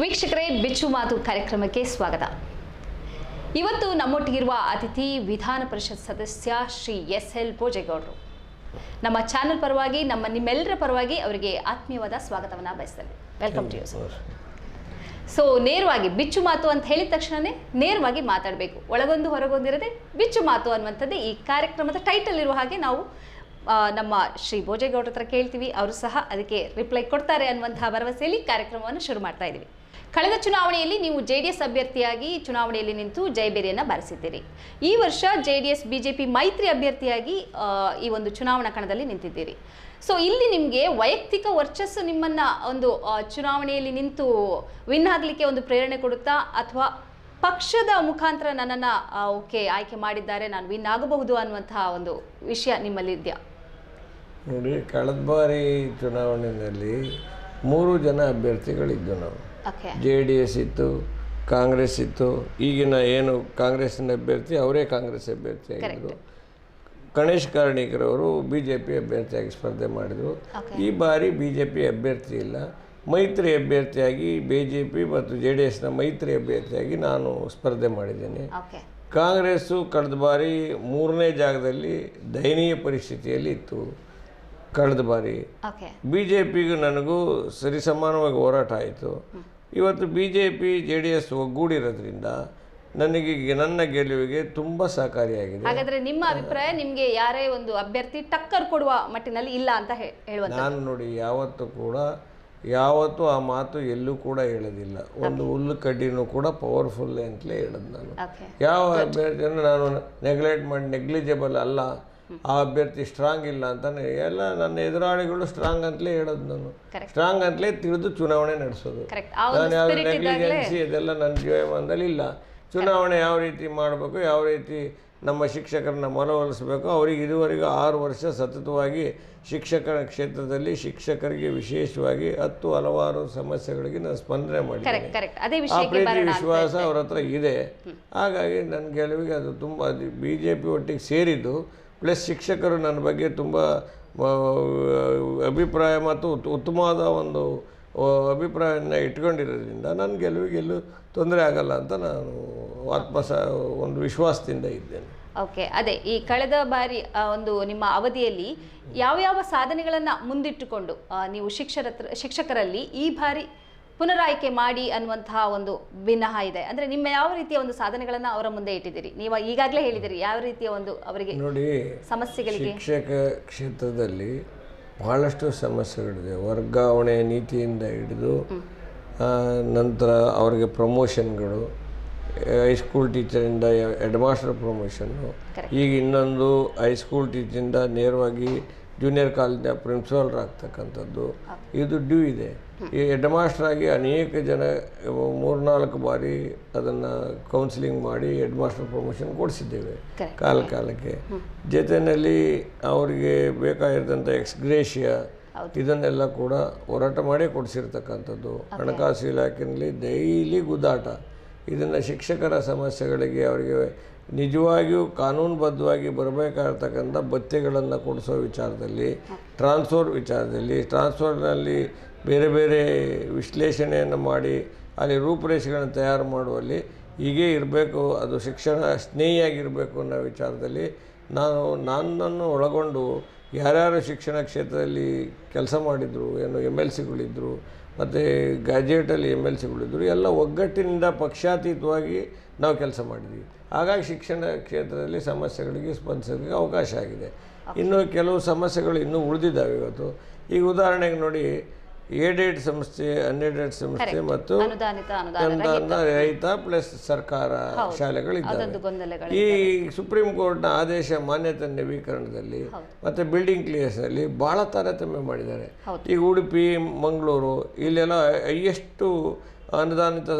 ವೀಕ್ಷಕರೇ, ಬಿಚ್ಚು ಮಾತು ಕಾರ್ಯಕ್ರಮಕ್ಕೆ ಸ್ವಾಗತ. ಇವತ್ತು ನಮ್ಮೊಟ್ಟಿಗಿರುವ ಅತಿಥಿ ವಿಧಾನ ಪರಿಷತ್ ಸದಸ್ಯ ಶ್ರೀ ಎಸ್ ಎಲ್ ಭೋಜೇಗೌಡರು. ನಮ್ಮ ಚಾನೆಲ್ ಪರವಾಗಿ, ನಮ್ಮ ನಿಮ್ಮೆಲ್ಲರ ಪರವಾಗಿ ಅವರಿಗೆ ಆತ್ಮೀಯವಾದ ಸ್ವಾಗತವನ್ನು ಬಯಸ್ತೇನೆ. Welcome to you sir so ನೇರವಾಗಿ ಬಿಚ್ಚು ಮಾತು ಅಂತ ಹೇಳಿದ ತಕ್ಷಣನೇ ನೇರವಾಗಿ ಮಾತಾಡಬೇಕು. ಒಳಗೊಂದು ಹೊರಗೊಂದಿರದೆ ಬಿಚ್ಚು ಮಾತು ಅನ್ನುವಂಥದ್ದೇ ಈ ಕಾರ್ಯಕ್ರಮದ ಟೈಟಲ್ ಇರುವ ಹಾಗೆ ನಾವು ನಮ್ಮ ಶ್ರೀ ಭೋಜೇಗೌಡರ ಹತ್ರ ಕೇಳ್ತೀವಿ. ಅವರು ಸಹ ಅದಕ್ಕೆ ರಿಪ್ಲೈ ಕೊಡ್ತಾರೆ ಅನ್ನುವಂತಹ ಭರವಸೆಯಲ್ಲಿ ಕಾರ್ಯಕ್ರಮವನ್ನು ಶುರು ಮಾಡ್ತಾ ಇದ್ದೀವಿ. ಕಳೆದ ಚುನಾವಣೆಯಲ್ಲಿ ನೀವು ಜೆಡಿಎಸ್ ಅಭ್ಯರ್ಥಿಯಾಗಿ ಚುನಾವಣೆಯಲ್ಲಿ ನಿಂತು ಜಯಬೇರಿಯನ್ನು ಬಾರಿಸಿದ್ದೀರಿ. ಈ ವರ್ಷ J D S B J P ಮೈತ್ರಿ ಅಭ್ಯರ್ಥಿಯಾಗಿ ಈ ಒಂದು ಚುನಾವಣಾ ಕಣದಲ್ಲಿ ನಿಂತಿದ್ದೀರಿ. ಸೊ ಇಲ್ಲಿ ನಿಮಗೆ ವೈಯಕ್ತಿಕ ವರ್ಚಸ್ಸು ನಿಮ್ಮನ್ನ ಒಂದು ಚುನಾವಣೆಯಲ್ಲಿ ನಿಂತು ವಿನ್ ಆಗಲಿಕ್ಕೆ ಒಂದು ಪ್ರೇರಣೆ ಕೊಡುತ್ತಾ, ಅಥವಾ ಪಕ್ಷದ ಮುಖಾಂತರ ನನ್ನನ್ನು ಓಕೆ, ಆಯ್ಕೆ ಮಾಡಿದ್ದಾರೆ, ನಾನು ವಿನ್ ಆಗಬಹುದು ಅನ್ನುವಂತಹ ಒಂದು ವಿಷಯ ನಿಮ್ಮಲ್ಲಿ ಇದೆಯಾ? ನೋಡಿ, ಕಳೆದ ಬಾರಿ ಚುನಾವಣೆಯಲ್ಲಿ ಮೂರು ಜನ ಅಭ್ಯರ್ಥಿಗಳಿದ್ದು ನಾವು. ಜೆ ಡಿ ಎಸ್ ಇತ್ತು ಕಾಂಗ್ರೆಸ್ ಇತ್ತು ಈಗಿನ ಏನು ಕಾಂಗ್ರೆಸ್ನ ಅಭ್ಯರ್ಥಿ ಅವರೇ ಕಾಂಗ್ರೆಸ್ ಅಭ್ಯರ್ಥಿ ಆಗಿದ್ದರು ಗಣೇಶ್ ಕಾರ್ಣಿಕರವರು ಬಿ ಜೆ ಪಿ ಅಭ್ಯರ್ಥಿಯಾಗಿ ಸ್ಪರ್ಧೆ ಮಾಡಿದರು. ಈ ಬಾರಿ ಬಿ ಜೆ ಪಿ ಅಭ್ಯರ್ಥಿ ಇಲ್ಲ. ಮೈತ್ರಿ ಅಭ್ಯರ್ಥಿಯಾಗಿ ಬಿ ಜೆ ಪಿ ಮತ್ತು ಜೆ ಡಿ ಎಸ್ನ ಮೈತ್ರಿ ಅಭ್ಯರ್ಥಿಯಾಗಿ ನಾನು ಸ್ಪರ್ಧೆ ಮಾಡಿದ್ದೇನೆ. ಕಾಂಗ್ರೆಸ್ಸು ಕಳೆದ ಬಾರಿ ಮೂರನೇ ಜಾಗದಲ್ಲಿ ದಯನೀಯ ಪರಿಸ್ಥಿತಿಯಲ್ಲಿ ಇತ್ತು. ಕಳೆದ ಬಾರಿ ಬಿ ಜೆ ಪಿಗೂ ನನಗೂ ಸರಿಸಮಾನವಾಗಿ ಹೋರಾಟ ಆಯಿತು. ಇವತ್ತು B J P J D S ಒಗ್ಗೂಡಿರೋದ್ರಿಂದ ನನಗೆ ನನ್ನ ಗೆಲುವಿಗೆ ತುಂಬ ಸಹಕಾರಿಯಾಗಿದೆ. ಹಾಗಾದ್ರೆ ನಿಮ್ಮ ಅಭಿಪ್ರಾಯ ನಿಮಗೆ ಯಾರೇ ಒಂದು ಅಭ್ಯರ್ಥಿ ಟಕ್ಕರ್ ಕೊಡುವ ಮಟ್ಟಿನಲ್ಲಿ ಇಲ್ಲ ಅಂತ ಹೇಳುವ ನಾನು ನೋಡಿ ಯಾವತ್ತೂ ಕೂಡ ಯಾವತ್ತು ಆ ಮಾತು ಎಲ್ಲೂ ಕೂಡ ಹೇಳೋದಿಲ್ಲ. ಒಂದು ಹುಲ್ಲು ಕಡ್ಡಿನೂ ಕೂಡ ಪವರ್ಫುಲ್ ಅಂತಲೇ ಹೇಳೋದು ನಾನು. ಯಾವ ಅಭ್ಯರ್ಥಿಯನ್ನು ನಾನು ನೆಗ್ಲೆಕ್ಟ್ ಮಾಡಿ ನೆಗ್ಲಿಜಬಲ್ ಅಲ್ಲ ಆ ಅಭ್ಯರ್ಥಿ ಸ್ಟ್ರಾಂಗ್ ಇಲ್ಲ ಅಂತಾನೆ ಎಲ್ಲ ನನ್ನ ಎದುರಾಳಿಗಳು ಸ್ಟ್ರಾಂಗ್ ಅಂತಲೇ ಹೇಳೋದು ನಾನು. ಸ್ಟ್ರಾಂಗ್ ಅಂತಲೇ ತಿಳಿದು ಚುನಾವಣೆ ನಡೆಸೋದು. ನಾನು ಯಾವ್ದು ಇದ್ದಾಗಲೇ ನೆಗ್ಲಿಜೆನ್ಸಿ ಇದೆಲ್ಲ ನನ್ನ ಜೀವಮಾನದಲ್ಲಿ ಇಲ್ಲ. ಚುನಾವಣೆ ಯಾವ ರೀತಿ ಮಾಡಬೇಕು ಯಾವ ರೀತಿ ನಮ್ಮ ಶಿಕ್ಷಕರನ್ನ ಮನವೊಲಿಸಬೇಕು ಅವರಿಗೆ ಇದುವರೆಗೂ ಆರು ವರ್ಷ ಸತತವಾಗಿ ಶಿಕ್ಷಕರ ಕ್ಷೇತ್ರದಲ್ಲಿ ಶಿಕ್ಷಕರಿಗೆ ವಿಶೇಷವಾಗಿ ಹತ್ತು ಹಲವಾರು ಸಮಸ್ಯೆಗಳಿಗೆ ನಾನು ಸ್ಪಂದನೆ ಮಾಡಿದ್ದೇನೆ. ಆ ಪ್ರೀತಿ ವಿಶ್ವಾಸ ಅವ್ರ ಹತ್ರ ಇದೆ. ಹಾಗಾಗಿ ನನ್ನ ಗೆಲುವಿಗೆ ಅದು ತುಂಬ ಬಿ ಜೆ ಪಿ ಒಟ್ಟಿಗೆ ಸೇರಿದ್ದು ಪ್ಲಸ್ ಶಿಕ್ಷಕರು ನನ್ನ ಬಗ್ಗೆ ತುಂಬ ಅಭಿಪ್ರಾಯ ಮತ್ತು ಉತ್- ಉತ್ತಮವಾದ ಒಂದು ಅಭಿಪ್ರಾಯನ ಅಭಿಪ್ರಾಯವನ್ನು ಇಟ್ಕೊಂಡಿರೋದ್ರಿಂದ ನನ್ನ ಗೆಲುವಿಗೆ ಎಲ್ಲೂ ತೊಂದರೆ ಆಗಲ್ಲ ಅಂತ ನಾನು ಆತ್ಮಸ ಒಂದು ವಿಶ್ವಾಸದಿಂದ ಇದ್ದೇನೆ. ಓಕೆ ಅದೇ ಈ ಕಳೆದ ಬಾರಿ ಒಂದು ನಿಮ್ಮ ಅವಧಿಯಲ್ಲಿ ಯಾವ ಯಾವ ಸಾಧನೆಗಳನ್ನು ಮುಂದಿಟ್ಟುಕೊಂಡು ನೀವು ಶಿಕ್ಷಕರ ಶಿಕ್ಷಕರಲ್ಲಿ ಈ ಬಾರಿ ಪುನರಾಯ್ಕೆ ಮಾಡಿ ಅನ್ನುವಂತಹ ಒಂದು ಭಿನ್ನಹ ಇದೆ. ಅಂದ್ರೆ ನಿಮ್ಮ ಯಾವ ರೀತಿಯ ಒಂದು ಸಾಧನೆಗಳನ್ನು ಅವರ ಮುಂದೆ ಇಟ್ಟಿದ್ದೀರಿ? ನೀವು ಈಗಾಗಲೇ ಹೇಳಿದಿರಿ ಯಾವ ರೀತಿಯ ಒಂದು ಅವರಿಗೆ ನೋಡಿ ಸಮಸ್ಯೆಗಳಿಗೆ ಶಿಕ್ಷಕ ಕ್ಷೇತ್ರದಲ್ಲಿ ಬಹಳಷ್ಟು ಸಮಸ್ಯೆಗಳಿದೆ. ವರ್ಗಾವಣೆ ನೀತಿಯಿಂದ ಹಿಡಿದು ನಂತರ ಅವರಿಗೆ ಪ್ರಮೋಷನ್ಗಳು ಹೈಸ್ಕೂಲ್ ಟೀಚರಿಂದ ಹೆಡ್ ಮಾಸ್ಟರ್ ಪ್ರಮೋಷನ್ನು ಈಗ ಇನ್ನೊಂದು ಹೈಸ್ಕೂಲ್ ಟೀಚರಿಂದ ನೇರವಾಗಿ ಜೂನಿಯರ್ ಕಾಲೇಜಿನ ಪ್ರಿನ್ಸಿಪಾಲ್ರಾಗ್ತಕ್ಕಂಥದ್ದು. ಇದು ಡ್ಯೂ ಇದೆ. ಈ ಹೆಡ್ ಮಾಸ್ಟರ್ ಆಗಿ ಅನೇಕ ಜನ ಮೂರ್ನಾಲ್ಕು ಬಾರಿ ಅದನ್ನು ಕೌನ್ಸಿಲಿಂಗ್ ಮಾಡಿ ಹೆಡ್ ಮಾಸ್ಟರ್ ಪ್ರಮೋಷನ್ ಕೊಡಿಸಿದ್ದೇವೆ ಕಾಲ ಕಾಲಕ್ಕೆ. ಜೊತೆಯಲ್ಲಿ ಅವರಿಗೆ ಬೇಕಾಗಿರ್ತಂಥ ಎಕ್ಸ್ಗ್ರೇಷಿಯ ಇದನ್ನೆಲ್ಲ ಕೂಡ ಹೋರಾಟ ಮಾಡೇ ಕೊಡಿಸಿರ್ತಕ್ಕಂಥದ್ದು. ಹಣಕಾಸು ಇಲಾಖೆಯಲ್ಲಿ ಡೈಲಿ ಗುದ್ದಾಟ. ಇದನ್ನು ಶಿಕ್ಷಕರ ಸಮಸ್ಯೆಗಳಿಗೆ ಅವರಿಗೆ ನಿಜವಾಗಿಯೂ ಕಾನೂನುಬದ್ಧವಾಗಿ ಬರಬೇಕಾಗಿರ್ತಕ್ಕಂಥ ಭತ್ಯೆಗಳನ್ನು ಕೊಡಿಸೋ ವಿಚಾರದಲ್ಲಿ ಟ್ರಾನ್ಸ್ಫರ್ ವಿಚಾರದಲ್ಲಿ ಟ್ರಾನ್ಸ್ಫರ್ನಲ್ಲಿ ಬೇರೆ ಬೇರೆ ವಿಶ್ಲೇಷಣೆಯನ್ನು ಮಾಡಿ ಅಲ್ಲಿ ರೂಪುರೇಷೆಗಳನ್ನು ತಯಾರು ಮಾಡುವಲ್ಲಿ ಹೀಗೆ ಇರಬೇಕು ಅದು ಶಿಕ್ಷಣ ಸ್ನೇಹಿಯಾಗಿರಬೇಕು ಅನ್ನೋ ವಿಚಾರದಲ್ಲಿ ನಾನು ನನ್ನನ್ನು ಒಳಗೊಂಡು ಯಾರ್ಯಾರು ಶಿಕ್ಷಣ ಕ್ಷೇತ್ರದಲ್ಲಿ ಕೆಲಸ ಮಾಡಿದರು ಏನು ಎಂ ಎಲ್ ಸಿಗಳಿದ್ದರು ಮತ್ತು ಗ್ಯಾಜೆಟಲ್ಲಿ ಎಂ ಎಲ್ ಸಿಗಳಿದ್ದರು ಎಲ್ಲ ಒಗ್ಗಟ್ಟಿನಿಂದ ಪಕ್ಷಾತೀತವಾಗಿ ನಾವು ಕೆಲಸ ಮಾಡಿದ್ವಿ. ಹಾಗಾಗಿ ಶಿಕ್ಷಣ ಕ್ಷೇತ್ರದಲ್ಲಿ ಸಮಸ್ಯೆಗಳಿಗೆ ಸ್ಪಂದಿಸೋದಕ್ಕೆ ಅವಕಾಶ ಆಗಿದೆ. ಇನ್ನು ಕೆಲವು ಸಮಸ್ಯೆಗಳು ಇನ್ನೂ ಉಳಿದಿದ್ದಾವೆ ಇವತ್ತು. ಈಗ ಉದಾಹರಣೆಗೆ ನೋಡಿ ಏಡೆಡ್ ಸಂಸ್ಥೆ ಅನ್ಎಡೆಡ್ ಸಂಸ್ಥೆ ಮತ್ತು ಅನುದಾನ ರಹಿತ. ಪ್ಲಸ್ ಸರ್ಕಾರ ಶಾಲೆಗಳಿದ್ದಾವೆ. ಈ ಸುಪ್ರೀಂ ಕೋರ್ಟ್ನ ಆದೇಶ ಮಾನ್ಯತೆ ನವೀಕರಣದಲ್ಲಿ ಮತ್ತು ಬಿಲ್ಡಿಂಗ್ ಕ್ಲಿಯರ್ಸ್ನಲ್ಲಿ ಭಾಳ ತಾರತಮ್ಯ ಮಾಡಿದ್ದಾರೆ. ಈಗ ಉಡುಪಿ ಮಂಗಳೂರು ಇಲ್ಲೆಲ್ಲ ಎಷ್ಟು ಅನುದಾನಿತ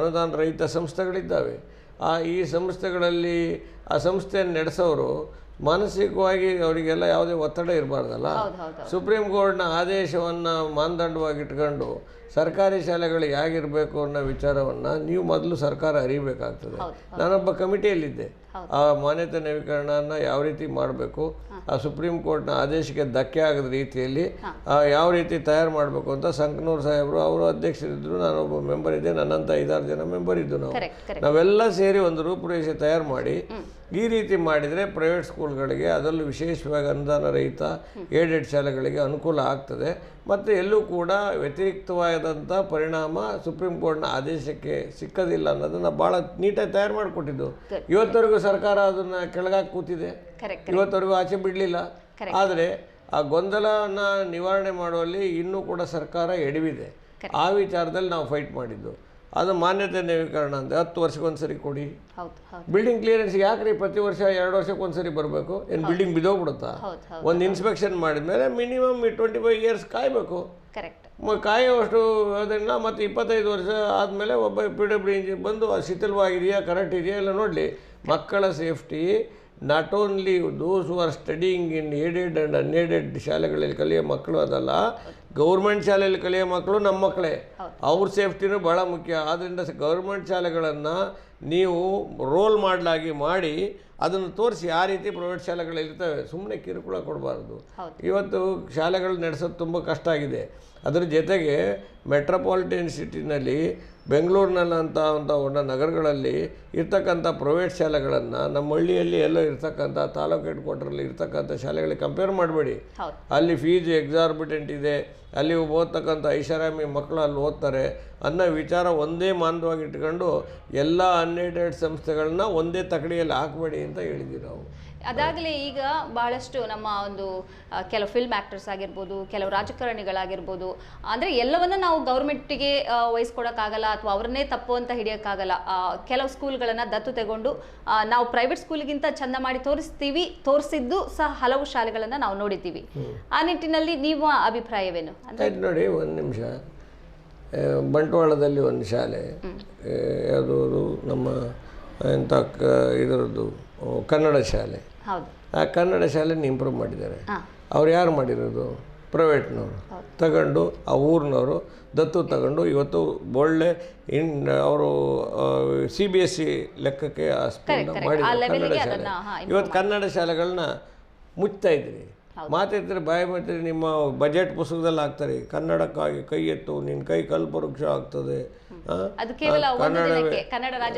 ಅನುದಾನ ರಹಿತ ಸಂಸ್ಥೆಗಳಿದ್ದಾವೆ. ಆ ಈ ಸಂಸ್ಥೆಗಳಲ್ಲಿ ಆ ಸಂಸ್ಥೆಯನ್ನು ನಡೆಸೋರು ಮಾನಸಿಕವಾಗಿ ಅವರಿಗೆಲ್ಲ ಯಾವುದೇ ಒತ್ತಡ ಇರಬಾರ್ದಲ್ಲ? ಸುಪ್ರೀಂ ಕೋರ್ಟ್ನ ಆದೇಶವನ್ನು ಮಾನದಂಡವಾಗಿ ಇಟ್ಕೊಂಡು ಸರ್ಕಾರಿ ಶಾಲೆಗಳು ಹೇಗಿರಬೇಕು ಅನ್ನೋ ವಿಚಾರವನ್ನು ನೀವು ಮೊದಲು ಸರ್ಕಾರ ಅರಿಬೇಕಾಗ್ತದೆ. ನಾನೊಬ್ಬ ಕಮಿಟಿಯಲ್ಲಿದ್ದೆ. ಆ ಮಾನ್ಯತೆ ನವೀಕರಣನ ಯಾವ ರೀತಿ ಮಾಡಬೇಕು? ಆ ಸುಪ್ರೀಂ ಕೋರ್ಟ್ನ ಆದೇಶಕ್ಕೆ ಧಕ್ಕೆ ಆಗದ ರೀತಿಯಲ್ಲಿ ಆ ಯಾವ ರೀತಿ ತಯಾರು ಮಾಡಬೇಕು ಅಂತ ಸಂಕನೂರು ಸಾಹೇಬರು ಅವರು ಅಧ್ಯಕ್ಷರಿದ್ದರು ನಾನೊಬ್ಬ ಮೆಂಬರ್ ಇದ್ದೆ ನನ್ನಂತ ಐದಾರು ಜನ ಮೆಂಬರ್ ಇದ್ದು ನಾವು. ನಾವೆಲ್ಲ ಸೇರಿ ಒಂದು ರೂಪುರೇಷೆ ತಯಾರು ಮಾಡಿ ಈ ರೀತಿ ಮಾಡಿದರೆ ಪ್ರೈವೇಟ್ ಸ್ಕೂಲ್ಗಳಿಗೆ ಅದರಲ್ಲೂ ವಿಶೇಷವಾಗಿ ಅನುದಾನ ರಹಿತ ಏಡೆಡ್ ಶಾಲೆಗಳಿಗೆ ಅನುಕೂಲ ಆಗ್ತದೆ. ಮತ್ತು ಎಲ್ಲೂ ಕೂಡ ವ್ಯತಿರಿಕ್ತವಾದಂಥ ಪರಿಣಾಮ ಸುಪ್ರೀಂ ಕೋರ್ಟ್ನ ಆದೇಶಕ್ಕೆ ಸಿಕ್ಕದಿಲ್ಲ ಅನ್ನೋದನ್ನು ಭಾಳ ನೀಟಾಗಿ ತಯಾರು ಮಾಡಿಕೊಟ್ಟಿದ್ದು. ಇವತ್ತವರೆಗೂ ಸರ್ಕಾರ ಅದನ್ನು ಕೆಳಗಾಗಿ ಕೂತಿದೆ. ಇವತ್ತವರೆಗೂ ಆಚೆ ಬಿಡಲಿಲ್ಲ. ಆದರೆ ಆ ಗೊಂದಲನ ನಿವಾರಣೆ ಮಾಡುವಲ್ಲಿ ಇನ್ನೂ ಕೂಡ ಸರ್ಕಾರ ಎಡವಿದೆ. ಆ ವಿಚಾರದಲ್ಲಿ ನಾವು ಫೈಟ್ ಮಾಡಿದ್ದು. ಅದು ಮಾನ್ಯತೆ ನವೀಕರಣ ಅಂತ. ಹತ್ತು ವರ್ಷಕ್ಕೊಂದ್ಸರಿ ಕೊಡಿ. ಹೌದು ಹೌದು. ಬಿಲ್ಡಿಂಗ್ ಕ್ಲಿಯರೆನ್ಸ್ ಯಾಕ್ರಿ ಪ್ರತಿ ವರ್ಷ ಎರಡು ವರ್ಷಕ್ಕೆ ಒಂದ್ಸರಿ ಬರಬೇಕು? ಏನು ಬಿಲ್ಡಿಂಗ್ ಬಿದ್ದೋಗ್ಬಿಡುತ್ತಾ? ಒಂದು ಇನ್ಸ್ಪೆಕ್ಷನ್ ಮಾಡಿದ್ಮೇಲೆ ಮಿನಿಮಮ್ ಟ್ವೆಂಟಿ ಫೈವ್ ಇಯರ್ಸ್ ಕಾಯಬೇಕು. ಕಾಯುವಷ್ಟು ಅದನ್ನು ಮತ್ತು ಇಪ್ಪತ್ತೈದು ವರ್ಷ ಆದಮೇಲೆ ಒಬ್ಬ ಪಿ ಡಬ್ಲ್ಯೂ ಇಂಜಿನ್ ಬಂದು ಅದು ಶಿಥಿಲವಾಗಿದೆಯಾ? ಕರೆಕ್ಟ್ ಇದೆಯಾ? ಎಲ್ಲ ನೋಡಲಿ. ಮಕ್ಕಳ safety not only those who are studying in aided and unaided ಶಾಲೆಗಳಲ್ಲಿ ಕಲಿಯೋ ಮಕ್ಕಳು ಅದಲ್ಲ ಗೌರ್ಮೆಂಟ್ ಶಾಲೆಯಲ್ಲಿ ಕಲಿಯೋ ಮಕ್ಕಳು ನಮ್ಮ ಮಕ್ಕಳೇ. ಅವ್ರ ಸೇಫ್ಟಿನೂ ಭಾಳ ಮುಖ್ಯ. ಆದ್ದರಿಂದ ಗೌರ್ಮೆಂಟ್ ಶಾಲೆಗಳನ್ನು ನೀವು ರೋಲ್ ಮಾಡಲಾಗಿ ಮಾಡಿ ಅದನ್ನು ತೋರಿಸಿ ಆ ರೀತಿ ಪ್ರೈವೇಟ್ ಶಾಲೆಗಳಿರ್ತವೆ ಸುಮ್ಮನೆ ಕಿರುಕುಳ ಕೊಡಬಾರ್ದು. ಇವತ್ತು ಶಾಲೆಗಳು ನಡೆಸೋದು ತುಂಬ ಕಷ್ಟ ಆಗಿದೆ. ಅದರ ಜೊತೆಗೆ ಮೆಟ್ರೋಪಾಲಿಟನ್ ಸಿಟಿನಲ್ಲಿ ಬೆಂಗಳೂರಿನಲ್ಲಂಥ ಅಂತ ಒಂದು ನಗರಗಳಲ್ಲಿ ಇರ್ತಕ್ಕಂಥ ಪ್ರೈವೇಟ್ ಶಾಲೆಗಳನ್ನು ನಮ್ಮ ಹಳ್ಳಿಯಲ್ಲಿ ಎಲ್ಲೋ ಇರ್ತಕ್ಕಂಥ ತಾಲೂಕು ಹೆಡ್ ಕ್ವಾರ್ಟರಲ್ಲಿ ಇರ್ತಕ್ಕಂಥ ಶಾಲೆಗಳಿಗೆ ಕಂಪೇರ್ ಮಾಡಬೇಡಿ. ಅಲ್ಲಿ ಫೀಸ್ ಎಕ್ಸಾರ್ಬಿಟೆಂಟ್ ಇದೆ ಅಲ್ಲಿ ಓದ್ತಕ್ಕಂಥ ಐಷಾರಾಮಿ ಮಕ್ಕಳು ಅಲ್ಲಿ ಓದ್ತಾರೆ ಅನ್ನೋ ವಿಚಾರ ಒಂದೇ ಮಾನವಾಗಿ ಇಟ್ಕೊಂಡು ಎಲ್ಲ ಅನ್ಎಡೆಡ್ ಸಂಸ್ಥೆಗಳನ್ನ ಒಂದೇ ತಕಡಿಯಲ್ಲಿ ಹಾಕಬೇಡಿ ಅಂತ ಹೇಳಿದ್ದೀವಿ ನಾವು. ಅದಾಗಲೇ ಈಗ ಬಹಳಷ್ಟು ನಮ್ಮ ಒಂದು ಕೆಲವು ಫಿಲ್ಮ್ ಆ್ಯಕ್ಟರ್ಸ್ ಆಗಿರ್ಬೋದು ಕೆಲವು ರಾಜಕಾರಣಿಗಳಾಗಿರ್ಬೋದು ಅಂದರೆ ಎಲ್ಲವನ್ನ ನಾವು ಗೌರ್ಮೆಂಟಿಗೆ ವಹಿಸ್ಕೊಡೋಕ್ಕಾಗಲ್ಲ ಅಥವಾ ಅವ್ರನ್ನೇ ತಪ್ಪು ಅಂತ ಹಿಡಿಯೋಕ್ಕಾಗಲ್ಲ. ಕೆಲವು ಸ್ಕೂಲ್ಗಳನ್ನು ದತ್ತು ತಗೊಂಡು ನಾವು ಪ್ರೈವೇಟ್ ಸ್ಕೂಲ್ಗಿಂತ ಚಂದ ಮಾಡಿ ತೋರಿಸ್ತೀವಿ ತೋರಿಸಿದ್ದು ಸಹ ಹಲವು ಶಾಲೆಗಳನ್ನು ನಾವು ನೋಡಿದ್ದೀವಿ. ಆ ನಿಟ್ಟಿನಲ್ಲಿ ನೀವು ಅಭಿಪ್ರಾಯವೇನು? ನೋಡಿ ಒಂದು ನಿಮಿಷ. ಬಂಟ್ವಾಳದಲ್ಲಿ ಒಂದು ಶಾಲೆ. ಯಾವುದು ಅದು ನಮ್ಮ ಎಂಥ ಇದರದ್ದು ಕನ್ನಡ ಶಾಲೆ. ಆ ಕನ್ನಡ ಶಾಲೆನ ಇಂಪ್ರೂವ್ ಮಾಡಿದ್ದಾರೆ. ಅವ್ರು ಯಾರು ಮಾಡಿರೋದು? ಪ್ರೈವೇಟ್ನವರು. ತಗೊಂಡು ಆ ಊರಿನವರು ದತ್ತು ತಗೊಂಡು ಇವತ್ತು ಒಳ್ಳೆ ಇನ್ ಅವರು ಸಿ ಬಿ ಎಸ್ ಸಿ ಲೆಕ್ಕಕ್ಕೆ ಆ ಸ್ಕೂಲ್ನ ಮಾಡಿದ್ದಾರೆ ಕನ್ನಡ ಶಾಲೆ. ಇವತ್ತು ಕನ್ನಡ ಶಾಲೆಗಳನ್ನ ಮುಚ್ತಾ ಇದ್ರಿ ಮಾತಾಡ್ತಾರೆ ಬಾಯಿ ಮಾಡ್ತೀರಿ ನಿಮ್ಮ ಬಜೆಟ್ ಪುಸ್ತಕದಲ್ಲಿ ಹಾಕ್ತಾರೆ. ಕನ್ನಡಕ್ಕಾಗಿ ಕೈ ಎತ್ತು ನಿನ್ನ ಕೈ ಕಲ್ಪವೃಕ್ಷ ಆಗ್ತದೆ.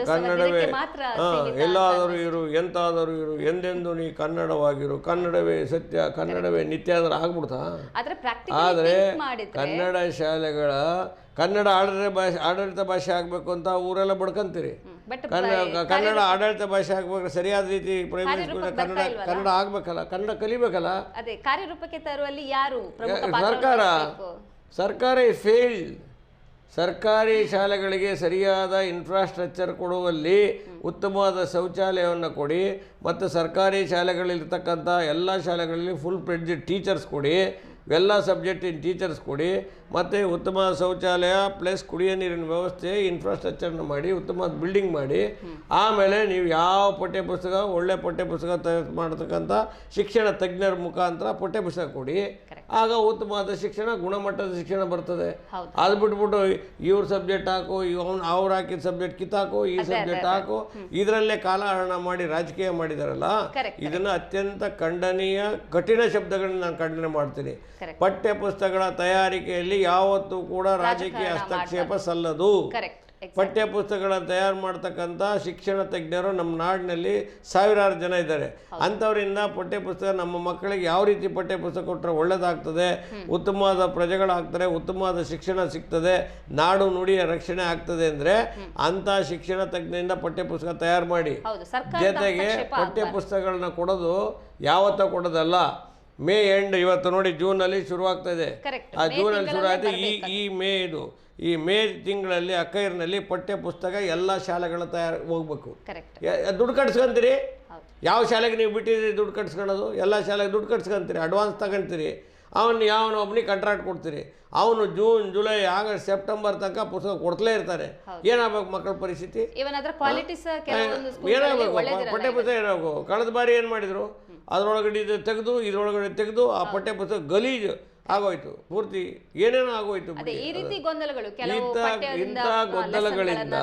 ಕನ್ನಡವೇ. ಎಲ್ಲಾದರೂ ಇರು ಎಂತಾದರೂ ಇರು ಎಂದೆಂದು ನೀ ಕನ್ನಡವಾಗಿರು. ಕನ್ನಡವೇ ಸತ್ಯ ಕನ್ನಡವೇ ನಿತ್ಯ ಆದ್ರೆ ಆಗ್ಬಿಡ್ತಾ? ಆದ್ರೆ ಕನ್ನಡ ಶಾಲೆಗಳ ಕನ್ನಡ ಆಡಳಿತ ಭಾಷೆ ಆಡಳಿತ ಭಾಷೆ ಆಗಬೇಕು ಅಂತ ಊರೆಲ್ಲ ಬಡ್ಕೊಂತೀರಿ. ಕನ್ನಡ ಕನ್ನಡ ಆಡಳಿತ ಭಾಷೆ ಆಗ್ಬೇಕು ಸರಿಯಾದ ರೀತಿ ಕನ್ನಡ ಕನ್ನಡ ಆಗ್ಬೇಕಲ್ಲ ಕನ್ನಡ ಕಲಿಬೇಕಲ್ಲ? ಅದೇ ಕಾರ್ಯರೂಪಕ್ಕೆ ತರುವಲ್ಲಿ ಯಾರು ಸರ್ಕಾರ ಸರ್ಕಾರ ಫೇಲ್ಡ್ ಸರ್ಕಾರಿ ಶಾಲೆಗಳಿಗೆ ಸರಿಯಾದ ಇನ್ಫ್ರಾಸ್ಟ್ರಕ್ಚರ್ ಕೊಡುವಲ್ಲಿ ಉತ್ತಮವಾದ ಶೌಚಾಲಯವನ್ನು ಕೊಡಿ ಮತ್ತು ಸರ್ಕಾರಿ ಶಾಲೆಗಳಲ್ಲಿರ್ತಕ್ಕಂಥ ಎಲ್ಲ ಶಾಲೆಗಳಲ್ಲಿ ಫುಲ್ ಪ್ರೆಡ್ಜ್ ಟೀಚರ್ಸ್ ಕೊಡಿ ಎಲ್ಲ ಸಬ್ಜೆಕ್ಟಿನ ಟೀಚರ್ಸ್ ಕೊಡಿ ಮತ್ತು ಉತ್ತಮ ಶೌಚಾಲಯ ಪ್ಲಸ್ ಕುಡಿಯೋ ನೀರಿನ ವ್ಯವಸ್ಥೆ ಇನ್ಫ್ರಾಸ್ಟ್ರಕ್ಚರ್ನ ಮಾಡಿ ಉತ್ತಮ ಬಿಲ್ಡಿಂಗ್ ಮಾಡಿ ಆಮೇಲೆ ನೀವು ಯಾವ ಪಠ್ಯ ಪುಸ್ತಕ ಒಳ್ಳೆ ಪಠ್ಯ ಪುಸ್ತಕ ತಯಾರು ಮಾಡತಕ್ಕಂಥ ಶಿಕ್ಷಣ ತಜ್ಞರ ಮುಖಾಂತರ ಪಠ್ಯ ಪುಸ್ತಕ ಕೊಡಿ. ಆಗ ಉತ್ತಮವಾದ ಶಿಕ್ಷಣ ಗುಣಮಟ್ಟದ ಶಿಕ್ಷಣ ಬರ್ತದೆ. ಅದು ಬಿಟ್ಬಿಟ್ಟು ಇವ್ರ ಸಬ್ಜೆಕ್ಟ್ ಹಾಕು ಅವ್ನು ಅವ್ರು ಹಾಕಿದ ಸಬ್ಜೆಕ್ಟ್ ಕಿತ್ತಾಕು ಈ ಸಬ್ಜೆಕ್ಟ್ ಹಾಕು ಇದರಲ್ಲೇ ಕಾಲಹರಣ ಮಾಡಿ ರಾಜಕೀಯ ಮಾಡಿದಾರಲ್ಲ ಇದನ್ನ ಅತ್ಯಂತ ಖಂಡನೀಯ ಕಠಿಣ ಶಬ್ದಗಳನ್ನ ನಾನು ಖಂಡನೆ ಮಾಡ್ತೀನಿ. ಪಠ್ಯ ಪುಸ್ತಕಗಳ ತಯಾರಿಕೆಯಲ್ಲಿ ಯಾವತ್ತೂ ಕೂಡ ರಾಜಕೀಯ ಹಸ್ತಕ್ಷೇಪ ಸಲ್ಲದು. ಪಠ್ಯ ಪುಸ್ತಕಗಳನ್ನು ತಯಾರು ಮಾಡ್ತಕ್ಕಂಥ ಶಿಕ್ಷಣ ತಜ್ಞರು ನಮ್ಮ ನಾಡಿನಲ್ಲಿ ಸಾವಿರಾರು ಜನ ಇದ್ದಾರೆ. ಅಂಥವರಿಂದ ಪಠ್ಯ ಪುಸ್ತಕ ನಮ್ಮ ಮಕ್ಕಳಿಗೆ ಯಾವ ರೀತಿ ಪಠ್ಯ ಪುಸ್ತಕ ಕೊಟ್ಟರೆ ಒಳ್ಳೆಯದಾಗ್ತದೆ ಉತ್ತಮವಾದ ಪ್ರಜೆಗಳಾಗ್ತಾರೆ ಉತ್ತಮವಾದ ಶಿಕ್ಷಣ ಸಿಗ್ತದೆ ನಾಡು ನುಡಿಯ ರಕ್ಷಣೆ ಆಗ್ತದೆ ಅಂದರೆ ಅಂಥ ಶಿಕ್ಷಣ ತಜ್ಞರಿಂದ ಪಠ್ಯ ಪುಸ್ತಕ ತಯಾರು ಮಾಡಿ. ಜೊತೆಗೆ ಪಠ್ಯ ಪುಸ್ತಕಗಳನ್ನ ಕೊಡೋದು ಯಾವತ್ತೂ ಕೊಡೋದಲ್ಲ. ಮೇ ಎಂಡ್ ಇವತ್ತು ನೋಡಿ ಜೂನಲ್ಲಿ ಶುರುವಾಗ್ತಾ ಇದೆ. ಕರೆಕ್ಟ್ ಆ ಜೂನಲ್ಲಿ ಶುರು ಆಯಿತು ಈ ಈ ಮೇ ಇದು. ಈ ಮೇ ತಿಂಗಳಲ್ಲಿ ಅಕ್ಕೈರ್ನಲ್ಲಿ ಪಠ್ಯ ಪುಸ್ತಕ ಎಲ್ಲ ಶಾಲೆಗಳ ತಯಾರು ಹೋಗ್ಬೇಕು. ದುಡ್ಡು ಕಟ್ಸ್ಕೊಂತೀರಿ? ಯಾವ ಶಾಲೆಗೆ ನೀವು ಬಿಟ್ಟಿದ್ದೀರಿ ದುಡ್ಡು ಕಟ್ಸ್ಕೊಳ್ಳೋದು? ಎಲ್ಲ ಶಾಲೆಗೆ ದುಡ್ಡು ಕಟ್ಸ್ಕೊಂತೀರಿ ಅಡ್ವಾನ್ಸ್ ತಗೊಂತೀರಿ. ಅವನು ಯಾವನ ಒಬ್ಬನಿಗೆ ಕಾಂಟ್ರಾಕ್ಟ್ ಕೊಡ್ತೀರಿ. ಅವನು ಜೂನ್ ಜುಲೈ ಆಗಸ್ಟ್ ಸೆಪ್ಟೆಂಬರ್ ತನಕ ಪುಸ್ತಕ ಕೊಡ್ತಲೇ ಇರ್ತಾರೆ. ಏನಾಗಬೇಕು ಮಕ್ಕಳ ಪರಿಸ್ಥಿತಿ? ಏನಾಗಬೇಕು? ಪಠ್ಯ ಪುಸ್ತಕ ಏನಾಗಬೇಕು? ಕಳೆದ ಬಾರಿ ಏನು ಮಾಡಿದರು? ಅದರೊಳಗಡೆ ತೆಗೆದು ಇದರೊಳಗಡೆ ತೆಗೆದು ಆ ಪಠ್ಯ ಪುಸ್ತಕ ಗಲೀಜು. ಆಗೋಯ್ತು. ಪೂರ್ತಿ ಏನೇನೋ ಆಗೋಯ್ತು ಇಂತಹ ಈ ರೀತಿ ಗೊಂದಲಗಳು ಇಂಥ- ಗೊಂದಲಗಳಿಂದ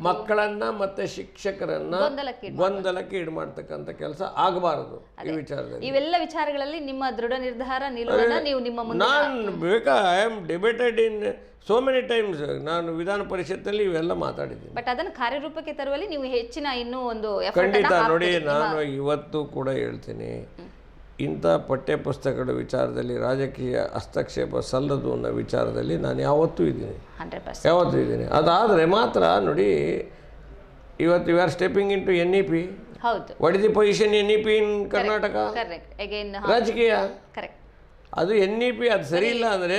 ಮಕ್ಕಳನ್ನ ಮತ್ತೆ ಶಿಕ್ಷಕರನ್ನ ಗೊಂದಲಕ್ಕೆ ಏಡ್ ಮಾಡ್ತಕ್ಕಂತ ಈಡು ಮಾಡ್ತಕ್ಕಂಥ ಕೆಲಸ ಆಗಬಾರದು ಈ ವಿಚಾರದಲ್ಲಿ. ಇವೆಲ್ಲ ವಿಚಾರಗಳಲ್ಲಿ ನಿಮ್ಮ ದೃಢ ನಿರ್ಧಾರ ನಿಲುವನ್ನ ನೀವು ನಿಮ್ಮ ಮುಂದೆ ನಾನು ಬೇಕಾ I am debated in so many times ನಾನು ವಿಧಾನ ಪರಿಷತ್ತಲ್ಲಿ ಇವೆಲ್ಲ ಮಾತಾಡಿದ್ದೀನಿ. ಬಟ್ ಅದನ್ನು ಕಾರ್ಯರೂಪಕ್ಕೆ ತರುವಲ್ಲಿ ನೀವು ಹೆಚ್ಚಿನ ಇನ್ನೂ ಒಂದು ಖಂಡಿತ ನೋಡಿ ನಾನು ಇವತ್ತು ಕೂಡ ಹೇಳ್ತೀನಿ. ಇಂಥ ಪಠ್ಯಪುಸ್ತಕಗಳ ವಿಚಾರದಲ್ಲಿ ರಾಜಕೀಯ ಹಸ್ತಕ್ಷೇಪ ಸಲ್ಲದು ಅನ್ನೋ ವಿಚಾರದಲ್ಲಿ ನಾನು ಯಾವತ್ತೂ ಇದ್ದೀನಿ. 100% ಯಾವತ್ತೂ ಇದ್ದೀನಿ. ಅದಾದರೆ ಮಾತ್ರ ನೋಡಿ ಇವತ್ತು you are stepping in to N E P ಹೌದು what is the position N E P in Karnataka ರಾಜಕೀಯ? ಅದು ಎನ್ ಇ ಪಿ ಅದು ಸರಿ ಇಲ್ಲ ಅಂದರೆ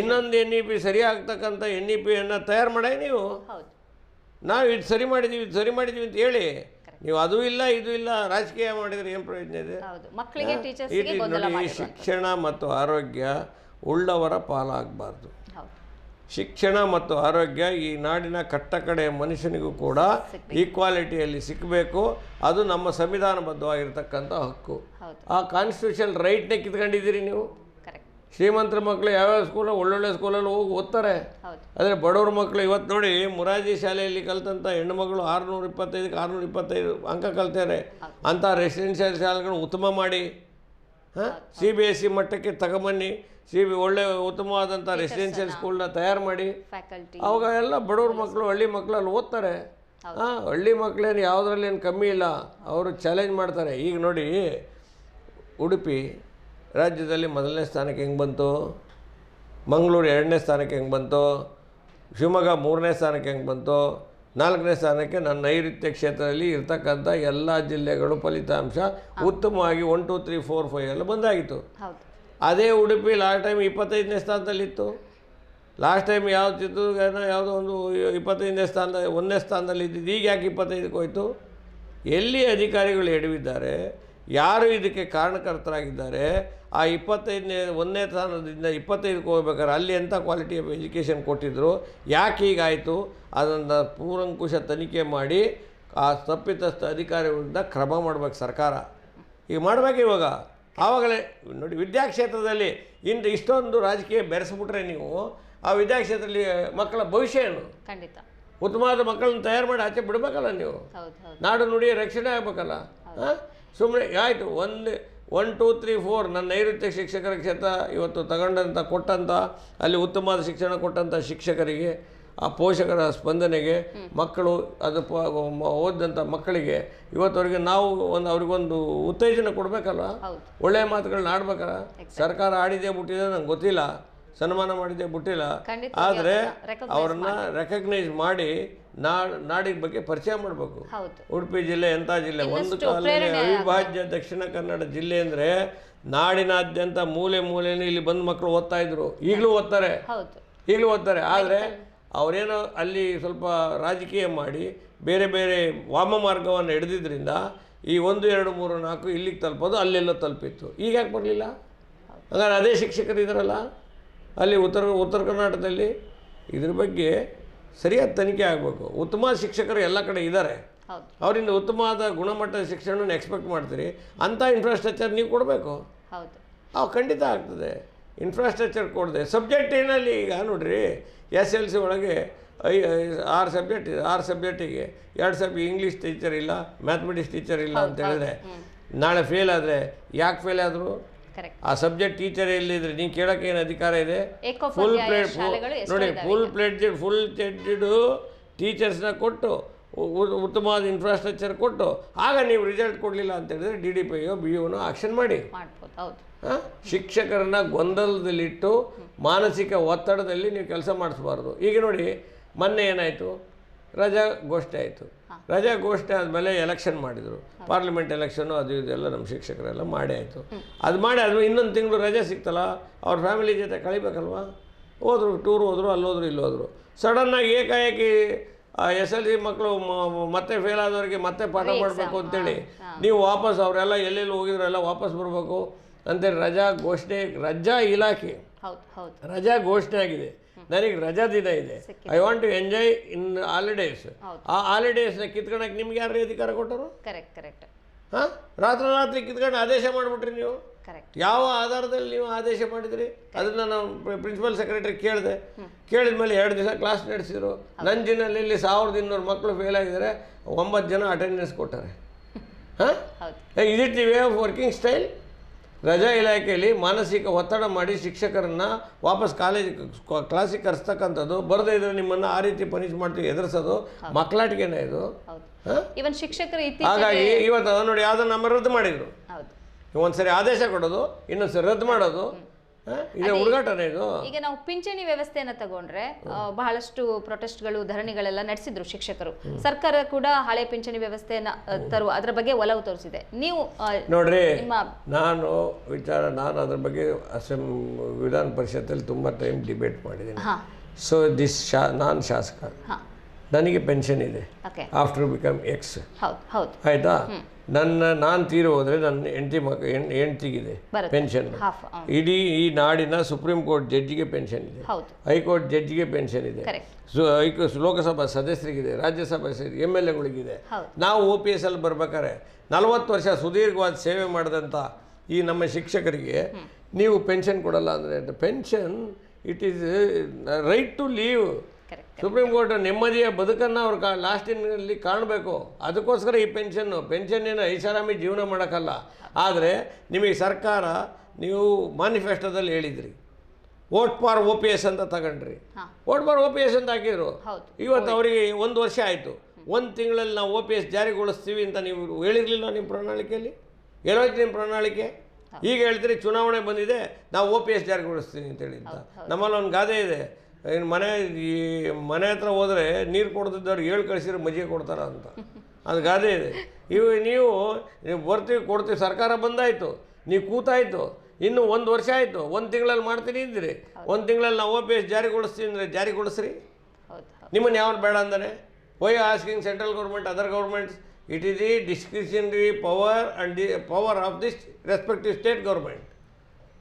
ಇನ್ನೊಂದು ಎನ್ ಇ ಪಿ ಸರಿ ಆಗ್ತಕ್ಕಂಥ ಎನ್ ಇ ಪಿಯನ್ನು ತಯಾರು ಮಾಡೇ ನೀವು. ನಾವು ಇದು ಸರಿ ಮಾಡಿದ್ದೀವಿ ಇದು ಸರಿ ಮಾಡಿದ್ದೀವಿ ಅಂತ ಹೇಳಿ ನೀವು ಅದು ಇಲ್ಲ ಇದು ಇಲ್ಲ ರಾಜಕೀಯ ಮಾಡಿದರೆ ಏನು ಪ್ರಯೋಜನ ಇದೆ? ಮಕ್ಕಳಿಗೆ ನೋಡಿ ಶಿಕ್ಷಣ ಮತ್ತು ಆರೋಗ್ಯ ಉಳ್ಳವರ ಪಾಲಾಗಬಾರ್ದು. ಶಿಕ್ಷಣ ಮತ್ತು ಆರೋಗ್ಯ ಈ ನಾಡಿನ ಕಟ್ಟಕಡೆಯ ಮನುಷ್ಯನಿಗೂ ಕೂಡ ಈಕ್ವಾಲಿಟಿಯಲ್ಲಿ ಸಿಕ್ಕಬೇಕು ಅದು ನಮ್ಮ ಸಂವಿಧಾನಬದ್ಧವಾಗಿರ್ತಕ್ಕಂಥ ಹಕ್ಕು. ಆ ಕಾನ್ಸ್ಟಿಟ್ಯೂಷನ್ ರೈಟ್ನೇ ಕಿತ್ಕೊಂಡಿದ್ದೀರಿ ನೀವು? ಶ್ರೀಮಂತರ ಮಕ್ಕಳು ಯಾವ್ಯಾವ ಸ್ಕೂಲ ಒಳ್ಳೊಳ್ಳೆ ಸ್ಕೂಲಲ್ಲಿ ಹೋಗಿ ಓದ್ತಾರೆ. ಆದರೆ ಬಡವ್ರ ಮಕ್ಕಳು ಇವತ್ತು ನೋಡಿ ಮುರಾಜಿ ಶಾಲೆಯಲ್ಲಿ ಕಲ್ತಂಥ ಹೆಣ್ಣುಮಗಳು ಆರುನೂರ ಇಪ್ಪತ್ತೈದಕ್ಕೆ ಆರುನೂರ ಇಪ್ಪತ್ತೈದು ಅಂಕ ಕಲ್ತಾರೆ ಅಂಥ ರೆಸಿಡೆನ್ಷಿಯಲ್ ಶಾಲೆಗಳು ಉತ್ತಮ ಮಾಡಿ. ಹಾಂ? ಸಿ ಬಿ ಎಸ್ ಸಿ ಮಟ್ಟಕ್ಕೆ ತಗೊಂಬನ್ನಿ ಸಿ ಬಿ ಒಳ್ಳೆ ಉತ್ತಮವಾದಂಥ ರೆಸಿಡೆನ್ಷಿಯಲ್ ಸ್ಕೂಲ್ನ ತಯಾರು ಮಾಡಿ. ಅವಾಗ ಎಲ್ಲ ಬಡವ್ರ ಮಕ್ಕಳು ಹಳ್ಳಿ ಮಕ್ಕಳು ಅಲ್ಲಿ ಓದ್ತಾರೆ. ಹಾಂ? ಹಳ್ಳಿ ಮಕ್ಕಳೇನು ಯಾವುದ್ರಲ್ಲಿ ಏನು ಕಮ್ಮಿ ಇಲ್ಲ. ಅವರು ಚಾಲೆಂಜ್ ಮಾಡ್ತಾರೆ. ಈಗ ನೋಡಿ ಉಡುಪಿ ರಾಜ್ಯದಲ್ಲಿ ಮೊದಲನೇ ಸ್ಥಾನಕ್ಕೆ ಹೆಂಗೆ ಬಂತು? ಮಂಗಳೂರು ಎರಡನೇ ಸ್ಥಾನಕ್ಕೆ ಹೆಂಗೆ ಬಂತು? ಶಿವಮೊಗ್ಗ ಮೂರನೇ ಸ್ಥಾನಕ್ಕೆ ಹೆಂಗೆ ಬಂತು? ನಾಲ್ಕನೇ ಸ್ಥಾನಕ್ಕೆ ನನ್ನ ನೈಋತ್ಯ ಕ್ಷೇತ್ರದಲ್ಲಿ ಇರ್ತಕ್ಕಂಥ ಎಲ್ಲ ಜಿಲ್ಲೆಗಳು ಫಲಿತಾಂಶ ಉತ್ತಮವಾಗಿ one two three four five ಎಲ್ಲ ಬಂದಾಗಿತ್ತು. ಅದೇ ಉಡುಪಿ ಲಾಸ್ಟ್ ಟೈಮ್ ಇಪ್ಪತ್ತೈದನೇ ಸ್ಥಾನದಲ್ಲಿತ್ತು. ಲಾಸ್ಟ್ ಟೈಮ್ ಯಾವ್ದು ಚಿತ್ರದುರ್ಗನ ಯಾವುದೋ ಒಂದು ಇಪ್ಪತ್ತೈದನೇ ಸ್ಥಾನದ ಒಂದನೇ ಸ್ಥಾನದಲ್ಲಿ ಇದ್ದಿದ್ದು ಈಗ ಯಾಕೆ ಇಪ್ಪತ್ತೈದಕ್ಕೆ ಹೋಯ್ತು? ಎಲ್ಲಿ ಅಧಿಕಾರಿಗಳು ಎಡವಿದ್ದಾರೆ? ಯಾರು ಇದಕ್ಕೆ ಕಾರಣಕರ್ತರಾಗಿದ್ದಾರೆ? ಆ ಇಪ್ಪತ್ತೈದನೇ ಒಂದನೇ ಸ್ಥಾನದಿಂದ ಇಪ್ಪತ್ತೈದಕ್ಕೆ ಹೋಗ್ಬೇಕಾದ್ರೆ ಅಲ್ಲಿ ಎಂಥ ಕ್ವಾಲಿಟಿ ಆಫ್ ಎಜುಕೇಷನ್ ಕೊಟ್ಟಿದ್ದರು ಯಾಕೆ ಹೀಗಾಯಿತು? ಅದನ್ನು ಪೂರಂಕುಶ ತನಿಖೆ ಮಾಡಿ ಆ ತಪ್ಪಿತಸ್ಥ ಅಧಿಕಾರಿಗಳಿಂದ ಕ್ರಮ ಮಾಡ್ಬೇಕು ಸರ್ಕಾರ. ಈಗ ಮಾಡಬೇಕು ಇವಾಗ. ಆವಾಗಲೇ ನೋಡಿ ವಿದ್ಯಾಕ್ಷೇತ್ರದಲ್ಲಿ ಇಂದು ಇಷ್ಟೊಂದು ರಾಜಕೀಯ ಬೆರೆಸ್ಬಿಟ್ರೆ ನೀವು ಆ ವಿದ್ಯಾಕ್ಷೇತ್ರದಲ್ಲಿ ಮಕ್ಕಳ ಭವಿಷ್ಯ ಏನು? ಖಂಡಿತ. ಉತ್ತಮವಾದ ಮಕ್ಕಳನ್ನು ತಯಾರು ಮಾಡಿ ಆಚೆ ಬಿಡಬೇಕಲ್ಲ ನೀವು? ನಾಡು ನುಡಿಯ ರಕ್ಷಣೆ ಆಗಬೇಕಲ್ಲ? ಹಾಂ ಸುಮ್ಮನೆ ಆಯಿತು ಒಂದು ಒನ್ ಟೂ ತ್ರೀ ಫೋರ್ ನನ್ನ ನೈಋತ್ಯ ಶಿಕ್ಷಕರ ಕ್ಷೇತ್ರ ಇವತ್ತು ತಗೊಂಡಂಥ ಕೊಟ್ಟಂಥ ಅಲ್ಲಿ ಉತ್ತಮವಾದ ಶಿಕ್ಷಣ ಕೊಟ್ಟಂಥ ಶಿಕ್ಷಕರಿಗೆ ಆ ಪೋಷಕರ ಸ್ಪಂದನೆಗೆ ಮಕ್ಕಳು ಅದು ಓದಿದಂಥ ಮಕ್ಕಳಿಗೆ ಇವತ್ತವರೆಗೆ ನಾವು ಒಂದು ಅವ್ರಿಗೊಂದು ಉತ್ತೇಜನ ಕೊಡಬೇಕಲ್ಲ ಹೌದು. ಒಳ್ಳೆಯ ಮಾತುಗಳನ್ನ ಆಡ್ಬೇಕಲ್ಲ? ಸರ್ಕಾರ ಆಡಿದೆ ಬಿಟ್ಟಿದೆ ನಂಗೆ ಗೊತ್ತಿಲ್ಲ. ಸನ್ಮಾನ ಮಾಡಿದ್ದೆ ಬಿಟ್ಟಿಲ್ಲ ಆದರೆ ಅವ್ರನ್ನ ರೆಕಗ್ನೈಸ್ ಮಾಡಿ ನಾಡ್ ನಾಡಿನ ಬಗ್ಗೆ ಪರಿಚಯ ಮಾಡಬೇಕು. ಉಡುಪಿ ಜಿಲ್ಲೆ ಎಂಥ ಜಿಲ್ಲೆ ಒಂದು ಕಾಲದಲ್ಲಿ ಅವಿಭಾಜ್ಯ ದಕ್ಷಿಣ ಕನ್ನಡ ಜಿಲ್ಲೆ ಅಂದರೆ ನಾಡಿನಾದ್ಯಂತ ಮೂಲೆ ಮೂಲೆಯಲ್ಲಿ ಇಲ್ಲಿ ಬಂದು ಮಕ್ಕಳು ಓದ್ತಾ ಇದ್ರು. ಈಗಲೂ ಓದ್ತಾರೆ. ಈಗಲೂ ಓದ್ತಾರೆ. ಆದರೆ ಅವರೇನೋ ಅಲ್ಲಿ ಸ್ವಲ್ಪ ರಾಜಕೀಯ ಮಾಡಿ ಬೇರೆ ಬೇರೆ ವಾಮ ಮಾರ್ಗವನ್ನು ಹಿಡಿದ್ರಿಂದ ಈ ಒಂದು ಎರಡು ಮೂರು ನಾಲ್ಕು ಇಲ್ಲಿಗೆ ತಲುಪೋದು ಅಲ್ಲೆಲ್ಲ ತಲುಪಿತ್ತು. ಈಗ ಯಾಕೆ ಬರಲಿಲ್ಲ? ಹಾಗಾದ್ರೆ ಅದೇ ಶಿಕ್ಷಕರು ಇದ್ದಾರಲ್ಲ ಅಲ್ಲಿ ಉತ್ತರ ಉತ್ತರ ಕರ್ನಾಟಕದಲ್ಲಿ ಇದ್ರ ಬಗ್ಗೆ ಸರಿಯಾದ ತನಿಖೆ ಆಗಬೇಕು. ಉತ್ತಮ ಶಿಕ್ಷಕರು ಎಲ್ಲ ಕಡೆ ಇದ್ದಾರೆ ಅವರಿಂದ ಉತ್ತಮವಾದ ಗುಣಮಟ್ಟದ ಶಿಕ್ಷಣವನ್ನು ಎಕ್ಸ್ಪೆಕ್ಟ್ ಮಾಡ್ತೀರಿ. ಅಂಥ ಇನ್ಫ್ರಾಸ್ಟ್ರಕ್ಚರ್ ನೀವು ಕೊಡಬೇಕು. ಅವು ಖಂಡಿತ ಆಗ್ತದೆ. ಇನ್ಫ್ರಾಸ್ಟ್ರಕ್ಚರ್ ಕೊಡದೆ. ಸಬ್ಜೆಕ್ಟ್ ಏನಲ್ಲಿ ಈಗ ನೋಡ್ರಿ ಎಸ್ ಎಲ್ ಸಿ ಒಳಗೆ ಐ ಆರು ಸಬ್ಜೆಕ್ಟ್ ಇದೆ ಆರು ಸಬ್ಜೆಕ್ಟಿಗೆ ಎರಡು ಸಬ್ ಇಂಗ್ಲೀಷ್ ಟೀಚರ್ ಇಲ್ಲ ಮ್ಯಾಥಮೆಟಿಕ್ಸ್ ಟೀಚರ್ ಇಲ್ಲ ಅಂತ ಹೇಳಿದ್ರೆ ನಾಳೆ ಫೇಲ್ ಆದರೆ ಯಾಕೆ ಫೇಲ್ ಆದರು? ಆ ಸಬ್ಜೆಕ್ಟ್ ಟೀಚರ್ ಎಲ್ಲಿದ್ರೆ? ನೀವು ಕೇಳಕ್ಕೆ ಏನು ಅಧಿಕಾರ ಇದೆ? ಫುಲ್ ಪ್ಲೇಟ್ ನೋಡಿ ಫುಲ್ ಪ್ಲೇಟ್ ಫುಲ್ ಟೆಡ್ಡು ಟೀಚರ್ಸ್ನ ಕೊಟ್ಟು ಉತ್ತಮವಾದ ಇನ್ಫ್ರಾಸ್ಟ್ರಕ್ಚರ್ ಕೊಟ್ಟು ಆಗ ನೀವು ರಿಸಲ್ಟ್ ಕೊಡಲಿಲ್ಲ ಅಂತ ಹೇಳಿದ್ರೆ ಡಿ ಡಿ ಪಿ ಯೋ ಬಿ ಒನೋ ಆಕ್ಷನ್ ಮಾಡಿ. ಶಿಕ್ಷಕರನ್ನ ಗೊಂದಲದಲ್ಲಿಟ್ಟು ಮಾನಸಿಕ ಒತ್ತಡದಲ್ಲಿ ನೀವು ಕೆಲಸ ಮಾಡಿಸ್ಬಾರ್ದು. ಈಗ ನೋಡಿ ಮೊನ್ನೆ ಏನಾಯಿತು? ರಜಾ ಘೋಷಣೆ ಆಯಿತು. ರಜಾ ಘೋಷಣೆ ಆದಮೇಲೆ ಎಲೆಕ್ಷನ್ ಮಾಡಿದರು. ಪಾರ್ಲಿಮೆಂಟ್ ಎಲೆಕ್ಷನು ಅದು ಇದೆಲ್ಲ ನಮ್ಮ ಶಿಕ್ಷಕರೆಲ್ಲ ಮಾಡೇ ಆಯಿತು. ಅದು ಮಾಡಿ ಆದ್ಮೇಲೆ ಇನ್ನೊಂದು ತಿಂಗಳು ರಜೆ ಸಿಕ್ತಲ್ಲ ಅವ್ರ ಫ್ಯಾಮಿಲಿ ಜೊತೆ ಕಳಿಬೇಕಲ್ವಾ? ಹೋದರು ಟೂರ್ ಹೋದರು ಅಲ್ಲಿ ಹೋದ್ರು ಇಲ್ಲಿ ಹೋದರು ಸಡನ್ನಾಗಿ ಏಕಾಏಕಿ ಎಸ್ ಎಲ್ ಸಿ ಮಕ್ಕಳು ಮತ್ತೆ ಫೇಲ್ ಆದವರಿಗೆ ಮತ್ತೆ ಪಾಠ ಮಾಡಬೇಕು ಅಂತೇಳಿ ನೀವು ವಾಪಸ್ ಅವರೆಲ್ಲ ಎಲ್ಲೆಲ್ಲಿ ಹೋಗಿದ್ರು ಎಲ್ಲ ವಾಪಸ್ ಬರಬೇಕು ಅಂತೇಳಿ ರಜಾ ಘೋಷಣೆ ರಜಾ ಇಲಾಖೆ. ರಜಾ ಘೋಷಣೆ ಆಗಿದೆ. ನನಗೆ ರಜಾ ದಿನ ಇದೆ. I want to enjoy in holidays ಆ ಆ ನ ಕಿತ್ಕೊಳಕ್ಕೆ ನಿಮ್ಗೆ ಯಾರು ಅಧಿಕಾರ ಕೊಟ್ಟರು? ಕರೆಕ್ಟ್ ಕರೆಕ್ಟ್ ಹಾಂ? ರಾತ್ರಿ ರಾತ್ರಿ ಕಿತ್ಕೊಂಡು ಆದೇಶ ಮಾಡಿಬಿಟ್ರಿ ನೀವು? ಯಾವ ಆಧಾರದಲ್ಲಿ ನೀವು ಆದೇಶ ಮಾಡಿದ್ರಿ? ಅದನ್ನ ನಾನು ಪ್ರಿನ್ಸಿಪಲ್ ಸೆಕ್ರೆಟರಿ ಕೇಳಿದೆ. ಕೇಳಿದ ಮೇಲೆ ಎರಡು ದಿವಸ ಕ್ಲಾಸ್ ನಡೆಸಿದ್ರು. ನಂಜಿನಲ್ಲಿ ಇಲ್ಲಿ ಸಾವಿರದ ಇನ್ನೂರು ಮಕ್ಕಳು ಫೇಲ್ ಆಗಿದ್ದಾರೆ. ಒಂಬತ್ತು ಜನ ಅಟೆಂಡೆನ್ಸ್ ಕೊಟ್ಟಾರೆ. ಹಾಂ? Is it the way of working style ರಜಾ ಇಲಾಖೆಯಲ್ಲಿ ಮಾನಸಿಕ ಒತ್ತಡ ಮಾಡಿ ಶಿಕ್ಷಕರನ್ನು ವಾಪಸ್ ಕಾಲೇಜ್ ಕ್ಲಾಸಿಗೆ ಕರೆಸ್ತಕ್ಕಂಥದ್ದು. ಬರದೇ ಇದ್ರೆ ನಿಮ್ಮನ್ನು ಆ ರೀತಿ ಪನಿಷ್ ಮಾಡ್ತೀವಿ ಎದುರಿಸೋದು. ಮಕ್ಕಳಾಟಿಕೆನೇ ಇದು. ಇವನ್ ಶಿಕ್ಷಕರು ಹಾಗಾಗಿ ಇವತ್ತು ಅದನ್ನ ನೋಡಿ ಯಾವುದನ್ನು ನಮ್ಮ ರದ್ದು ಮಾಡಿದರು. ಒಂದ್ಸರಿ ಆದೇಶ ಕೊಡೋದು ಇನ್ನೊಂದ್ಸರಿ ರದ್ದು ಮಾಡೋದು? ಇದೇ ಹುಡುಗಾಟನೇ ಇದು? ಈಗ ನಾವು ಪಿಂಚಣಿ ವ್ಯವಸ್ಥೆಯನ್ನ ತಗೊಂಡ್ರೆ ಬಹಳಷ್ಟು ಪ್ರೊಟೆಸ್ಟ್ಗಳು ಧರಣಿಗಳೆಲ್ಲ ನಡೆಸಿದ್ರು ಶಿಕ್ಷಕರು. ಸರ್ಕಾರ ಕೂಡ ಹಳೆ ಪಿಂಚಣಿ ವ್ಯವಸ್ಥೆಯನ್ನ ತರುವ ಅದರ ಬಗ್ಗೆ ಒಲವು ತೋರಿಸಿದೆ. ನೀವು ನೋಡ್ರಿ ನಾನು ವಿಚಾರ ನಾನು ಅದ್ರ ಬಗ್ಗೆ ಅಸೆಂ ವಿಧಾನ ಪರಿಷತ್ತಲ್ಲಿ ತುಂಬ ಟೈಮ್ ಡಿಬೇಟ್ ಮಾಡಿದ್ದೀನಿ. ಹಾ. ಸೊ ದಿಸ್ ಶಾ ನಾನು ಶಾಸಕ. ಹಾ. ನನಗೆ ಪೆನ್ಷನ್ ಇದೆ. ಓಕೆ ಆಫ್ಟರ್ ಬಿಕಮ್ ಎಕ್ಸ್ ಹೌದು ಹೌದು. ಆಯಿತಾ? ನನ್ನ ನಾನು ತೀರಿ ಹೋದರೆ ನನ್ನ ಹೆಂಡತಿ ಮಗ ಹೆಂಡ್ತಿಗಿದೆ. ಪೆನ್ಷನ್ ಇಡೀ ಈ ನಾಡಿನ ಸುಪ್ರೀಂ ಕೋರ್ಟ್ ಜಡ್ಜಿಗೆ ಪೆನ್ಷನ್ ಇದೆ. ಹೈಕೋರ್ಟ್ ಜಡ್ಜಿಗೆ ಪೆನ್ಷನ್ ಇದೆ. ಲೋಕಸಭಾ ಸದಸ್ಯರಿಗಿದೆ ರಾಜ್ಯಸಭಾ ಎಂ ಎಲ್ ಎಗಳಿಗಿದೆ. ನಾವು ಓ ಪಿ ಎಸ್ ಅಲ್ಲಿ ಬರ್ಬೇಕಾದ್ರೆ ನಲವತ್ತು ವರ್ಷ ಸುದೀರ್ಘವಾದ ಸೇವೆ ಮಾಡಿದಂಥ ಈ ನಮ್ಮ ಶಿಕ್ಷಕರಿಗೆ ನೀವು ಪೆನ್ಷನ್ ಕೊಡಲ್ಲ ಅಂದರೆ pension it is right to live Supreme Court ನೆಮ್ಮದಿಯ ಬದುಕನ್ನು ಅವ್ರು ಕಾ ಲಾಸ್ಟಿನಲ್ಲಿ ಕಾಣಬೇಕು. ಅದಕ್ಕೋಸ್ಕರ ಈ ಪೆನ್ಷನ್ನು ಪೆನ್ಷನ್ ಏನು ಐಷಾರಾಮಿ ಜೀವನ ಮಾಡೋಕ್ಕಲ್ಲ. ಆದರೆ ನಿಮಗೆ ಸರ್ಕಾರ ನೀವು ಮ್ಯಾನಿಫೆಸ್ಟೋದಲ್ಲಿ ಹೇಳಿದ್ರಿ. Vote for O P S ಅಂತ ತಗೊಂಡ್ರಿ. Vote for O P S ಅಂತ ಹಾಕಿದ್ರು. ಇವತ್ತು ಅವರಿಗೆ ಒಂದು ವರ್ಷ ಆಯಿತು. ಒಂದು ತಿಂಗಳಲ್ಲಿ ನಾವು ಒ ಪಿ ಎಸ್ ಜಾರಿಗೊಳಿಸ್ತೀವಿ ಅಂತ ನೀವು ಹೇಳಿರಲಿಲ್ಲ ನಿಮ್ಮ ಪ್ರಣಾಳಿಕೆಯಲ್ಲಿ? ಹೇಳೋಯ್ತು ನಿಮ್ಮ ಪ್ರಣಾಳಿಕೆ? ಈಗ ಹೇಳ್ತೀರಿ ಚುನಾವಣೆ ಬಂದಿದೆ ನಾವು ಒ ಪಿ ಎಸ್ ಜಾರಿಗೊಳಿಸ್ತೀನಿ ಅಂತ ನಮ್ಮಲ್ಲಿ ಒಂದು ಗಾದೆ ಇದೆ. ಇನ್ನು ಮನೆ, ಈ ಮನೆ ಹತ್ರ ಹೋದರೆ ನೀರು ಕೊಡ್ತಿದ್ದವ್ರು ಹೇಳಿ ಕಳಿಸಿದ್ರೆ ಮಜ್ಜಿಗೆ ಕೊಡ್ತಾರ ಅಂತ. ಅದು ಗಾದೆ ಇದೆ. ಇವು, ನೀವು ನೀವು ಬರ್ತೀವಿ, ಕೊಡ್ತೀವಿ, ಸರ್ಕಾರ ಬಂದಾಯಿತು, ನೀವು ಕೂತಾಯಿತು, ಇನ್ನು ಒಂದು ವರ್ಷ ಆಯಿತು, ಒಂದು ತಿಂಗಳಲ್ಲಿ ಮಾಡ್ತೀನಿ ಇದ್ದೀರಿ ಒಂದು ತಿಂಗಳಲ್ಲಿ ನಾವು ಒ ಪಿ ಎಸ್ ಜಾರಿಗೊಳಿಸ್ತೀನಿ ಅಂದರೆ ಜಾರಿಗೊಳಿಸ್ರಿ. ನಿಮ್ಮನ್ನು ಯಾವನು ಬೇಡ ಅಂದಾನೆ? Why asking central government other governments it is the discretionary power and the power of this respective state government